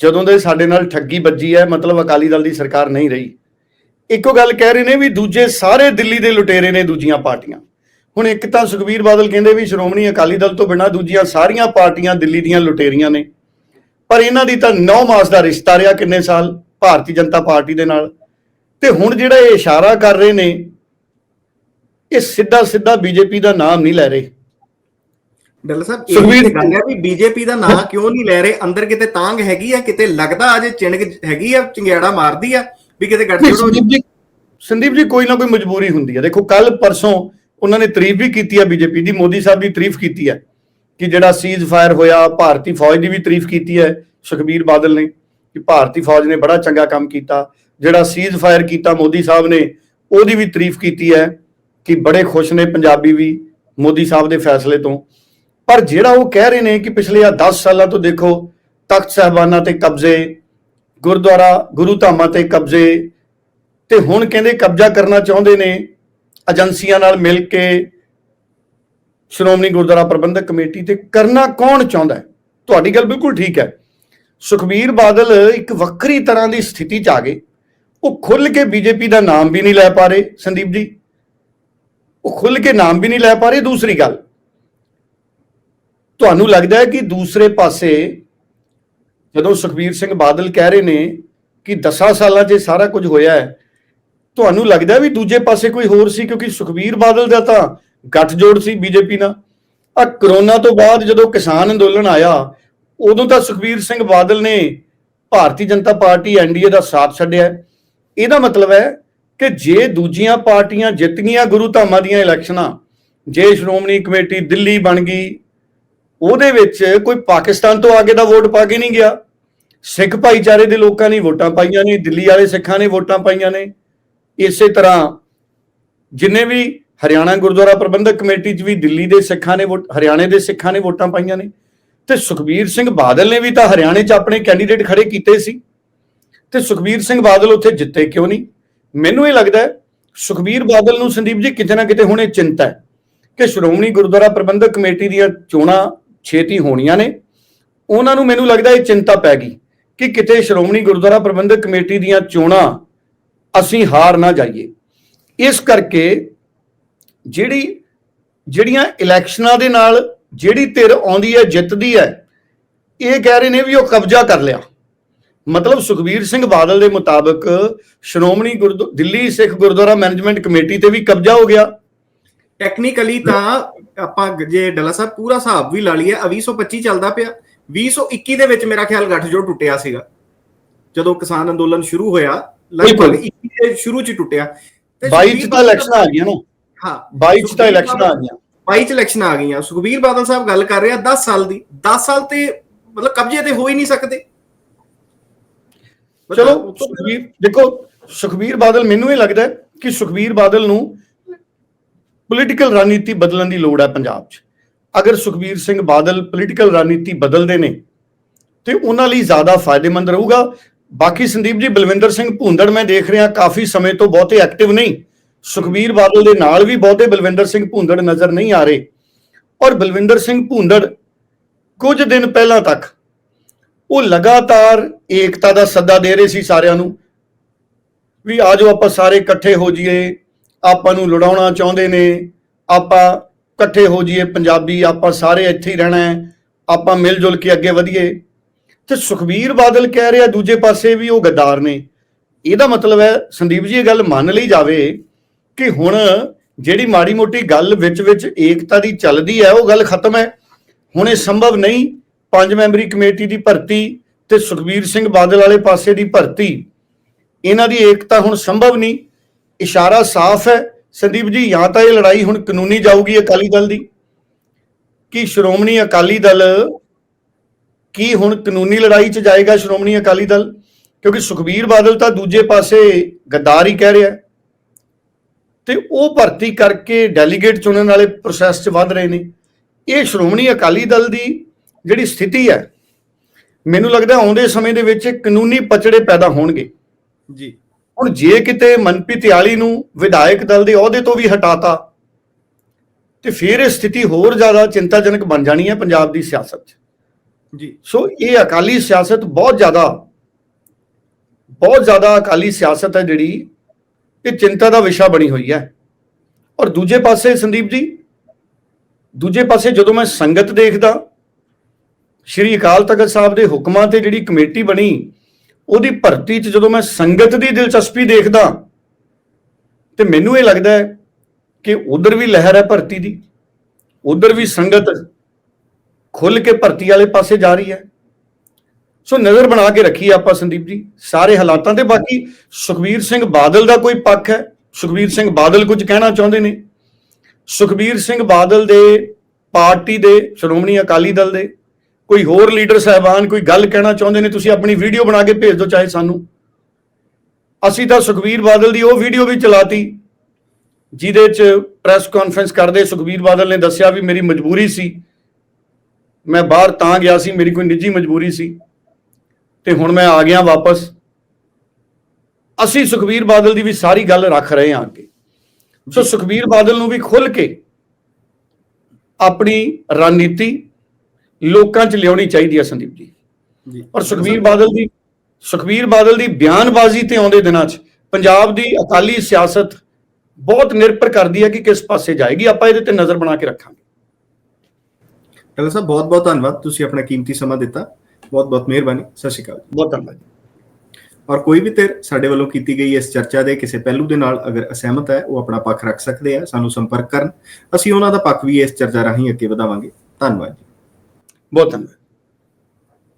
ਜਦੋਂ ਦੇ ਸਾਡੇ ਨਾਲ ਠੱਗੀ ਵੱਜੀ ਹੈ, ਮਤਲਬ ਅਕਾਲੀ ਦਲ ਦੀ ਸਰਕਾਰ ਨਹੀਂ ਰਹੀ। ਇੱਕੋ ਗੱਲ ਕਹਿ ਰਹੇ ਨੇ ਵੀ ਦੂਜੇ ਸਾਰੇ ਦਿੱਲੀ ਦੇ ਲੁਟੇਰੇ ਨੇ ਦੂਜੀਆਂ ਪਾਰਟੀਆਂ। ਹੁਣ ਇੱਕ ਤਾਂ ਸੁਖਬੀਰ ਬਾਦਲ ਕਹਿੰਦੇ ਵੀ ਸ਼੍ਰੋਮਣੀ ਅਕਾਲੀ ਦਲ ਤੋਂ ਬਿਨਾਂ ਦੂਜੀਆਂ ਸਾਰੀਆਂ ਪਾਰਟੀਆਂ ਦਿੱਲੀ ਦੀਆਂ ਲੁਟੇਰੀਆਂ ਨੇ। ਪਰ ਇਹਨਾਂ ਦੀ ਤਾਂ 9 ਮਾਸ ਦਾ ਰਿਸ਼ਤਾ ਰਿਹਾ ਕਿੰਨੇ ਸਾਲ ਭਾਰਤੀ ਜਨਤਾ ਪਾਰਟੀ ਦੇ ਨਾਲ। ਤੇ ਹੁਣ ਜਿਹੜਾ ਇਹ ਇਸ਼ਾਰਾ ਕਰ ਰਹੇ ਨੇ ਇਹ ਸਿੱਧਾ ਸਿੱਧਾ ਬੀਜੇਪੀ ਦਾ ਨਾਮ ਨਹੀਂ ਲੈ ਰਹੇ। ਡੱਲ ਸਾਹਿਬ ਇਹ ਸੁਖਬੀਰ- ਵੀ ਗੱਲ ਹੈ ਵੀ ਬੀਜੇਪੀ ਦਾ ਨਾਂ ਕਿਉਂ ਨਹੀਂ ਲੈ ਰਹੇ? ਅੰਦਰ ਕਿਤੇ ਤਾਂਗ ਹੈਗੀ ਆ ਕਿਤੇ ਲੱਗਦਾ ਅਜੇ ਚਿਣਗ ਹੈਗੀ ਆ ਚਿੰਗਿਆੜਾ ਮਾਰਦੀ ਆ ਵੀ ਕਿਤੇ ਗੱਠਜੋੜ ਹੋ ਜੀ ਸੰਦੀਪ ਜੀ ਕੋਈ ਨਾ ਕੋਈ ਮਜਬੂਰੀ ਹੁੰਦੀ ਹੈ ਦੇਖੋ ਕੱਲ ਪਰਸੋਂ ਉਹਨਾਂ ਨੇ ਤਾਰੀਫ ਵੀ ਕੀਤੀ ਹੈ ਬੀਜੇਪੀ ਦੀ, ਮੋਦੀ ਸਾਹਿਬ ਦੀ ਤਾਰੀਫ ਕੀਤੀ ਹੈ ਕਿ ਜਿਹੜਾ ਸੀਜ਼ ਫਾਇਰ ਹੋਇਆ, ਭਾਰਤੀ ਫੌਜ ਦੀ ਵੀ ਤਾਰੀਫ ਕੀਤੀ ਹੈ, ਸੁਖਬੀਰ ਬਾਦਲ ਨੇ, ਕਿ ਭਾਰਤੀ ਫੌਜ ਨੇ ਬੜਾ ਚੰਗਾ ਕੰਮ ਕੀਤਾ। ਜਿਹੜਾ ਸੀਜ਼ ਫਾਇਰ ਕੀਤਾ ਮੋਦੀ ਸਾਹਿਬ ਨੇ, ਉਹਦੀ ਵੀ ਤਾਰੀਫ ਕੀਤੀ ਹੈ ਕਿ ਬੜੇ ਖੁਸ਼ ਨੇ ਪੰਜਾਬੀ ਵੀ ਮੋਦੀ ਸਾਹਿਬ ਦੇ ਫੈਸਲੇ ਤੋਂ। ਪਰ ਜਿਹੜਾ ਉਹ ਕਹਿ ਰਹੇ ਨੇ ਕਿ ਪਿਛਲੇ ਆ 10 ਸਾਲਾਂ ਤੋਂ ਦੇਖੋ, ਤਖਤ ਸਾਹਿਬਾਨਾਂ ਤੇ ਕਬਜ਼ੇ, ਗੁਰਦੁਆਰਾ, ਗੁਰੂ ਧਾਮਾਂ ਤੇ ਕਬਜ਼ੇ, ਤੇ ਹੁਣ ਕਹਿੰਦੇ ਕਬਜ਼ਾ ਕਰਨਾ ਚਾਹੁੰਦੇ ਨੇ ਏਜੰਸੀਆਂ ਨਾਲ ਮਿਲ ਕੇ ਸ਼੍ਰੋਮਣੀ ਗੁਰਦੁਆਰਾ ਪ੍ਰਬੰਧਕ ਕਮੇਟੀ ਤੇ ਕਰਨਾ ਕੌਣ ਚਾਹੁੰਦਾ ਹੈ? ਤੁਹਾਡੀ ਗੱਲ ਬਿਲਕੁਲ ਠੀਕ ਹੈ। ਸੁਖਬੀਰ ਬਾਦਲ ਇੱਕ ਵੱਖਰੀ ਤਰ੍ਹਾਂ ਦੀ ਸਥਿਤੀ 'ਚ ਆ ਗਏ। ਉਹ ਖੁੱਲ ਕੇ ਬੀਜੇਪੀ ਦਾ ਨਾਮ ਵੀ ਨਹੀਂ ਲੈ ਪਾ ਰਹੇ, ਸੰਦੀਪ ਜੀ। ਉਹ ਖੁੱਲ ਕੇ ਨਾਮ ਵੀ ਨਹੀਂ ਲੈ ਪਾ ਰਹੇ, ਦੂਸਰੀ ਗੱਲ। ਤੁਹਾਨੂੰ ਲੱਗਦਾ ਹੈ ਕਿ ਦੂਸਰੇ ਪਾਸੇ ਜਦੋਂ ਸੁਖਬੀਰ ਸਿੰਘ ਬਾਦਲ ਕਹਿ ਰਹੇ ਨੇ ਕਿ 10 ਸਾਲਾਂ 'ਚ ਇਹ ਸਾਰਾ ਕੁਝ ਹੋਇਆ ਹੈ ਤੁਹਾਨੂੰ ਲੱਗਦਾ ਵੀ ਦੂਜੇ ਪਾਸੇ ਕੋਈ ਹੋਰ ਸੀ ਕਿਉਂਕਿ ਸੁਖਬੀਰ ਬਾਦਲ ਦਾ ਤਾਂ ਗੱਠਜੋੜ ਸੀ ਬੀਜੇਪੀ ਨਾਲ? ਆ ਕਰੋਨਾ ਤੋਂ ਬਾਅਦ ਜਦੋਂ ਕਿਸਾਨ ਅੰਦੋਲਨ ਆਇਆ, ਉਦੋਂ ਤਾਂ ਸੁਖਬੀਰ ਸਿੰਘ ਬਾਦਲ ਨੇ ਭਾਰਤੀ ਜਨਤਾ ਪਾਰਟੀ ਐਨਡੀਏ ਦਾ ਸਾਥ ਛੱਡਿਆ ਇਹਦਾ ਮਤਲਬ ਹੈ ਕਿ ਜੇ ਦੂਜੀਆਂ ਪਾਰਟੀਆਂ ਜਿੱਤ ਗਈਆਂ ਗੁਰੂ ਧਾਮਾਂ ਦੀਆਂ ਇਲੈਕਸ਼ਨਾਂ, ਜੇ ਸ਼੍ਰੋਮਣੀ ਕਮੇਟੀ ਦਿੱਲੀ ਬਣ ਗਈ, ਉਹਦੇ ਵਿੱਚ ਕੋਈ ਪਾਕਿਸਤਾਨ ਤੋਂ ਆਗੇ ਦਾ ਵੋਟ ਪਾ ਕੇ ਨਹੀਂ ਗਿਆ। ਸਿੱਖ ਭਾਈਚਾਰੇ ਦੇ ਲੋਕਾਂ ਨੇ ਵੋਟਾਂ ਪਾਈਆਂ ਨੇ, ਦਿੱਲੀ ਵਾਲੇ ਸਿੱਖਾਂ ਨੇ ਵੋਟਾਂ ਪਾਈਆਂ ਨੇ। ਇਸੇ ਤਰ੍ਹਾਂ ਜਿੰਨੇ ਵੀ ਹਰਿਆਣਾ ਗੁਰਦੁਆਰਾ ਪ੍ਰਬੰਧਕ ਕਮੇਟੀ 'ਚ ਵੀ ਦਿੱਲੀ ਦੇ ਸਿੱਖਾਂ ਨੇ ਵੋਟ ਹਰਿਆਣੇ ਦੇ ਸਿੱਖਾਂ ਨੇ ਵੋਟਾਂ ਪਾਈਆਂ ਨੇ, ਤੇ ਸੁਖਬੀਰ ਸਿੰਘ ਬਾਦਲ ਨੇ ਵੀ ਤਾਂ ਹਰਿਆਣੇ 'ਚ ਆਪਣੇ ਕੈਂਡੀਡੇਟ ਖੜੇ ਕੀਤੇ ਸੀ। ਤੇ ਸੁਖਬੀਰ ਸਿੰਘ ਬਾਦਲ ਉੱਥੇ ਜਿੱਤੇ ਕਿਉਂ ਨਹੀਂ? ਮੈਨੂੰ ਇਹ ਲੱਗਦਾ ਹੈ, ਸੁਖਬੀਰ ਬਾਦਲ ਨੂੰ ਸੰਦੀਪ ਜੀ ਕਿਤੇ ਨਾ ਕਿਤੇ ਹੁਣ ਇਹ ਚਿੰਤਾ ਹੈ ਕਿ ਸ਼੍ਰੋਮਣੀ ਗੁਰਦੁਆਰਾ ਪ੍ਰਬੰਧਕ ਕਮੇਟੀ ਦੀਆਂ ਚੋਣਾਂ ਛੇਤੀ ਹੋਣੀਆਂ ਨੇ। ਉਹਨਾਂ ਨੂੰ ਮੈਨੂੰ ਲੱਗਦਾ ਇਹ ਚਿੰਤਾ ਪੈ ਗਈ ਕਿ ਕਿਤੇ ਸ਼੍ਰੋਮਣੀ ਗੁਰਦੁਆਰਾ ਪ੍ਰਬੰਧਕ ਕਮੇਟੀ ਦੀਆਂ ਚੋਣਾਂ ਅਸੀਂ ਹਾਰ ਨਾ ਜਾਈਏ। ਇਸ ਕਰਕੇ ਜਿਹੜੀ, ਜਿਹੜੀਆਂ ਇਲੈਕਸ਼ਨਾਂ ਦੇ ਨਾਲ ਜਿਹੜੀ ਧਿਰ ਆਉਂਦੀ ਹੈ, ਜਿੱਤਦੀ ਹੈ, ਇਹ ਕਹਿ ਰਹੇ ਨੇ ਵੀ ਉਹ ਕਬਜ਼ਾ ਕਰ ਲਿਆ। ਮਤਲਬ ਸੁਖਬੀਰ ਸਿੰਘ ਬਾਦਲ ਦੇ ਮੁਤਾਬਕ ਸ਼੍ਰੋਮਣੀ ਗੁਰਦੁ, ਦਿੱਲੀ ਸਿੱਖ ਗੁਰਦੁਆਰਾ ਮੈਨੇਜਮੈਂਟ ਕਮੇਟੀ ਤੇ ਵੀ ਕਬਜ਼ਾ ਹੋ ਗਿਆ। ਟੈਕਨੀਕਲੀ ਤਾਂ ਆਪਾਂ ਜੇ ਡੱਲਾ ਸਾਹਿਬ ਪੂਰਾ ਹਿਸਾਬ ਵੀ ਲਾ ਲਈਏ 2025 ਚੱਲਦਾ ਪਿਆ। 2021 ਦੇ ਵਿੱਚ ਮੇਰਾ ਖਿਆਲ ਗੱਠਜੋੜ ਟੁੱਟਿਆ ਸੀਗਾ। ਜਦੋਂ ਕਿਸਾਨ ਅੰਦੋਲਨ ਸ਼ੁਰੂ ਹੋਇਆ ਲਗਭਗ ਬਿਲਕੁਲ। 21 ਦੇ ਸ਼ੁਰੂ ਚ ਟੁੱਟਿਆ। ਤੇ 22 ਚ ਤਾਂ ਇਲੈਕਸ਼ਨਾਂ ਆ ਗਈਆਂ ਨਾ। ਹਾਂ 22 ਚ ਤਾਂ ਇਲੈਕਸ਼ਨਾਂ ਆ ਗਈਆਂ। 22 ਚ ਇਲੈਕਸ਼ਨ ਆ ਗਈਆਂ। ਸੁਖਬੀਰ ਬਾਦਲ ਸਾਹਿਬ ਗੱਲ ਕਰ ਰਿਹਾ 10 ਸਾਲ ਦੀ। 10 ਸਾਲ ਤੇ ਮਤਲਬ ਕਬਜ਼ੇ ਤੇ ਹੋ ਹੀ ਨਹੀਂ ਸਕਦੇ। ਚਲੋ ਸੁਖਬੀਰ ਦੇਖੋ ਸੁਖਬੀਰ ਬਾਦਲ ਮੈਨੂੰ ਇਹ ਲੱਗਦਾ ਕਿ ਸੁਖਬੀਰ ਬਾਦਲ ਨੂੰ ਪੋਲੀਟੀਕਲ ਰਣਨੀਤੀ ਬਦਲਣ ਦੀ ਲੋੜ ਹੈ ਪੰਜਾਬ 'ਚ। ਅਗਰ ਸੁਖਬੀਰ ਸਿੰਘ ਬਾਦਲ ਪੋਲੀਟੀਕਲ ਰਣਨੀਤੀ ਬਦਲਦੇ ਨੇ ਤੇ ਉਹਨਾਂ ਲਈ ਜ਼ਿਆਦਾ ਫਾਇਦੇਮੰਦ ਰਹੂਗਾ। ਬਾਕੀ ਸੰਦੀਪ ਜੀ, ਬਲਵਿੰਦਰ ਸਿੰਘ ਭੁੰਦੜ ਮੈਂ ਦੇਖ ਰਿਹਾ ਕਾਫੀ ਸਮੇਂ ਤੋਂ ਬਹੁਤੇ ਐਕਟਿਵ ਨਹੀਂ। ਸੁਖਬੀਰ ਬਾਦਲ ਦੇ ਨਾਲ ਵੀ ਬਹੁਤੇ ਬਲਵਿੰਦਰ ਸਿੰਘ ਭੁੰਦੜ ਨਜ਼ਰ ਨਹੀਂ ਆ ਰਹੇ। ਔਰ ਬਲਵਿੰਦਰ ਸਿੰਘ ਭੁੰਦੜ ਕੁਝ ਦਿਨ ਪਹਿਲਾਂ ਤੱਕ ਉਹ ਲਗਾਤਾਰ ਏਕਤਾ ਦਾ ਸੱਦਾ ਦੇ ਰਹੇ ਸੀ ਸਾਰਿਆਂ ਨੂੰ ਵੀ ਆਜੋ ਆਪਾਂ ਸਾਰੇ ਇਕੱਠੇ ਹੋ ਜਾਈਏ, ਆਪਾਂ ਨੂੰ ਲੜਾਉਣਾ ਚਾਹੁੰਦੇ ਨੇ, ਆਪਾਂ ਇਕੱਠੇ ਹੋ ਜਾਈਏ ਪੰਜਾਬੀ, ਆਪਾਂ ਸਾਰੇ ਇੱਥੇ ਹੀ ਰਹਿਣਾ ਹੈ, ਆਪਾਂ ਮਿਲ ਜੁਲ ਕੇ ਅੱਗੇ ਵਧੀਏ। ਤੇ ਸੁਖਬੀਰ ਬਾਦਲ ਕਹਿ ਰਿਹਾ ਦੂਜੇ ਪਾਸੇ ਵੀ ਉਹ ਗੱਦਾਰ ਨੇ। ਇਹਦਾ ਮਤਲਬ ਹੈ, ਸੰਦੀਪ ਜੀ, ਇਹ ਗੱਲ ਮੰਨ ਲਈ ਜਾਵੇ ਕਿ ਹੁਣ ਜਿਹੜੀ ਮਾੜੀ ਮੋਟੀ ਗੱਲ ਵਿੱਚ ਵਿੱਚ ਏਕਤਾ ਦੀ ਚੱਲਦੀ ਹੈ, ਉਹ ਗੱਲ ਖਤਮ ਹੈ। ਹੁਣ ਇਹ ਸੰਭਵ ਨਹੀਂ, ਪੰਜ ਮੈਂਬਰੀ ਕਮੇਟੀ ਦੀ ਭਰਤੀ ਤੇ ਸੁਖਬੀਰ ਸਿੰਘ ਬਾਦਲ ਵਾਲੇ ਪਾਸੇ ਦੀ ਭਰਤੀ। ਇਹਨਾਂ ਦੀ ਏਕਤਾ ਹੁਣ ਸੰਭਵ ਨਹੀਂ। ਇਸ਼ਾਰਾ ਸਾਫ਼ ਹੈ। ਸੰਦੀਪ ਜੀ, ਜਾਂ ਤਾਂ ਇਹ ਲੜਾਈ ਹੁਣ ਕਾਨੂੰਨੀ ਜਾਊਗੀ ਅਕਾਲੀ ਦਲ ਦੀ, ਕਿ ਸ਼੍ਰੋਮਣੀ ਅਕਾਲੀ ਦਲ ਕੀ ਹੁਣ ਕਾਨੂੰਨੀ ਲੜਾਈ 'ਚ ਜਾਏਗਾ ਸ਼੍ਰੋਮਣੀ ਅਕਾਲੀ ਦਲ? ਕਿਉਂਕਿ ਸੁਖਬੀਰ ਬਾਦਲ ਤਾਂ ਦੂਜੇ ਪਾਸੇ ਗੱਦਾਰ ਹੀ ਕਹਿ ਰਿਹਾ ਤੇ ਉਹ ਭਰਤੀ ਕਰਕੇ ਡੈਲੀਗੇਟ ਚੁਣਨ ਵਾਲੇ ਪ੍ਰੋਸੈਸ 'ਚ ਵੱਧ ਰਹੇ ਨੇ। ਇਹ ਸ਼੍ਰੋਮਣੀ ਅਕਾਲੀ ਦਲ ਦੀ ਜਿਹੜੀ ਸਥਿਤੀ ਹੈ ਮੈਨੂੰ ਲੱਗਦਾ ਆਉਂਦੇ ਸਮੇਂ ਦੇ ਵਿੱਚ ਕਾਨੂੰਨੀ ਪਚੜੇ ਪੈਦਾ ਹੋਣਗੇ। ਜੀ। ਹੁਣ ਜੇ ਕਿਤੇ ਮਨਪ੍ਰੀਤ ਇਆਲੀ ਨੂੰ ਵਿਧਾਇਕ ਦਲ ਦੇ ਅਹੁਦੇ ਤੋਂ ਵੀ ਹਟਾਤਾ ਤੇ ਫਿਰ ਇਹ ਸਥਿਤੀ ਹੋਰ ਜ਼ਿਆਦਾ ਚਿੰਤਾਜਨਕ ਬਣ ਜਾਣੀ ਹੈ ਪੰਜਾਬ ਦੀ ਸਿਆਸਤ 'ਚ। ਜੀ। ਸੋ ਇਹ ਅਕਾਲੀ ਸਿਆਸਤ ਬਹੁਤ ਜ਼ਿਆਦਾ ਬਹੁਤ ਜ਼ਿਆਦਾ ਅਕਾਲੀ ਸਿਆਸਤ ਹੈ ਜਿਹੜੀ, ਇਹ ਚਿੰਤਾ ਦਾ ਵਿਸ਼ਾ ਬਣੀ ਹੋਈ ਹੈ। ਔਰ ਦੂਜੇ ਪਾਸੇ ਸੰਦੀਪ ਜੀ, ਦੂਜੇ ਪਾਸੇ ਜਦੋਂ ਮੈਂ ਸੰਗਤ ਦੇਖਦਾ, ਸ਼੍ਰੀ ਅਕਾਲ ਤਖਤ ਸਾਹਿਬ ਦੇ ਹੁਕਮਾਂ ਤੇ ਜਿਹੜੀ ਕਮੇਟੀ ਬਣੀ, ਉਹਦੀ ਭਰਤੀ 'ਚ ਜਦੋਂ ਮੈਂ ਸੰਗਤ ਦੀ ਦਿਲਚਸਪੀ ਦੇਖਦਾ, ਤੇ ਮੈਨੂੰ ਇਹ ਲੱਗਦਾ ਹੈ ਕਿ ਉਧਰ ਵੀ ਲਹਿਰ ਹੈ ਭਰਤੀ ਦੀ, ਉਧਰ ਵੀ ਸੰਗਤ ਖੁੱਲ ਕੇ ਭਰਤੀ ਵਾਲੇ ਪਾਸੇ ਜਾ ਰਹੀ ਹੈ। ਸੋ ਨਜ਼ਰ ਬਣਾ ਕੇ ਰੱਖੀ ਆਪਾਂ ਸੰਦੀਪ ਜੀ, ਸਾਰੇ ਹਾਲਾਤਾਂ ਤੇ ਬਾਕੀ ਸੁਖਬੀਰ ਸਿੰਘ ਬਾਦਲ ਦਾ ਕੋਈ ਪੱਖ ਹੈ। ਸੁਖਬੀਰ ਸਿੰਘ ਬਾਦਲ ਕੁਝ ਕਹਿਣਾ ਚਾਹੁੰਦੇ ਨੇ। ਸੁਖਬੀਰ ਸਿੰਘ ਬਾਦਲ ਦੇ ਪਾਰਟੀ ਦੇ, ਸ਼੍ਰੋਮਣੀ ਅਕਾਲੀ ਦਲ ਦੇ ਕੋਈ ਹੋਰ ਲੀਡਰ ਸਾਹਿਬਾਨ ਕੋਈ ਗੱਲ ਕਹਿਣਾ ਚਾਹੁੰਦੇ ਨੇ, ਤੁਸੀਂ ਆਪਣੀ ਵੀਡੀਓ ਬਣਾ ਕੇ ਭੇਜ ਦਿਓ ਚਾਹੇ ਸਾਨੂੰ। ਅਸੀਂ ਤਾਂ ਸੁਖਬੀਰ ਬਾਦਲ ਦੀ ਉਹ ਵੀਡੀਓ ਵੀ ਚਲਾਤੀ, ਜਿਹਦੇ 'ਚ ਪ੍ਰੈਸ ਕਾਨਫਰੰਸ ਕਰਦੇ ਸੁਖਬੀਰ ਬਾਦਲ ਨੇ ਦੱਸਿਆ ਵੀ ਮੇਰੀ ਮਜਬੂਰੀ ਸੀ। ਮੈਂ ਬਾਹਰ ਤਾਂ ਗਿਆ ਸੀ ਮੇਰੀ ਕੋਈ ਨਿੱਜੀ ਮਜਬੂਰੀ ਸੀ। ਤੇ ਹੁਣ ਮੈਂ ਆ ਗਿਆ ਵਾਪਸ। ਅਸੀਂ ਸੁਖਬੀਰ ਬਾਦਲ ਦੀ ਵੀ ਸਾਰੀ ਗੱਲ ਰੱਖ ਰਹੇ ਹਾਂ ਅੱਗੇ। ਸੋ ਸੁਖਬੀਰ ਬਾਦਲ ਨੂੰ ਵੀ ਖੁੱਲ ਕੇ ਆਪਣੀ ਰਣਨੀਤੀ ਲੋਕਾਂ 'ਚ ਲਿਆਉਣੀ ਚਾਹੀਦੀ ਹੈ ਸੰਦੀਪ ਜੀ। ਜੀ। ਔਰ ਸੁਖਬੀਰ ਬਾਦਲ ਦੀ ਸੁਖਬੀਰ ਬਾਦਲ ਦੀ ਬਿਆਨਬਾਜ਼ੀ ਤੇ ਆਉਂਦੇ ਦਿਨਾਂ 'ਚ ਪੰਜਾਬ ਦੀ ਅਕਾਲੀ ਸਿਆਸਤ ਬਹੁਤ ਨਿਰਭਰ ਕਰਦੀ ਹੈ ਕਿ ਕਿਸ ਪਾਸੇ ਜਾਏਗੀ। ਆਪਾਂ ਇਹਦੇ ਤੇ ਨਜ਼ਰ ਬਣਾ ਕੇ ਰੱਖਾਂਗੇ। ਡਾਕਟਰ ਸਾਹਿਬ ਬਹੁਤ ਬਹੁਤ ਧੰਨਵਾਦ ਤੁਸੀਂ ਆਪਣਾ ਕੀਮਤੀ ਸਮਾਂ ਦਿੱਤਾ। ਬਹੁਤ ਬਹੁਤ ਮਿਹਰਬਾਨੀ। ਸਤਿ ਸ਼੍ਰੀ ਅਕਾਲ ਬਹੁਤ ਧੰਨਵਾਦ। ਔਰ ਕੋਈ ਵੀ ਧਿਰ ਸਾਡੇ ਵੱਲੋਂ ਕੀਤੀ ਗਈ ਇਸ ਚਰਚਾ ਦੇ ਕਿਸੇ ਪਹਿਲੂ ਦੇ ਨਾਲ ਅਗਰ ਅਸਹਿਮਤ ਹੈ ਉਹ ਆਪਣਾ ਪੱਖ ਰੱਖ ਸਕਦੇ ਆ ਸਾਨੂੰ ਸੰਪਰਕ ਕਰਨ। ਅਸੀਂ ਉਹਨਾਂ ਦਾ ਪੱਖ ਵੀ ਇਸ ਚਰਚਾ ਰਾਹੀਂ ਅੱਗੇ ਵਧਾਵਾਂਗੇ। ਧੰਨਵਾਦ ਜੀ। ਬਹੁਤ ਧੰਨਵਾਦ।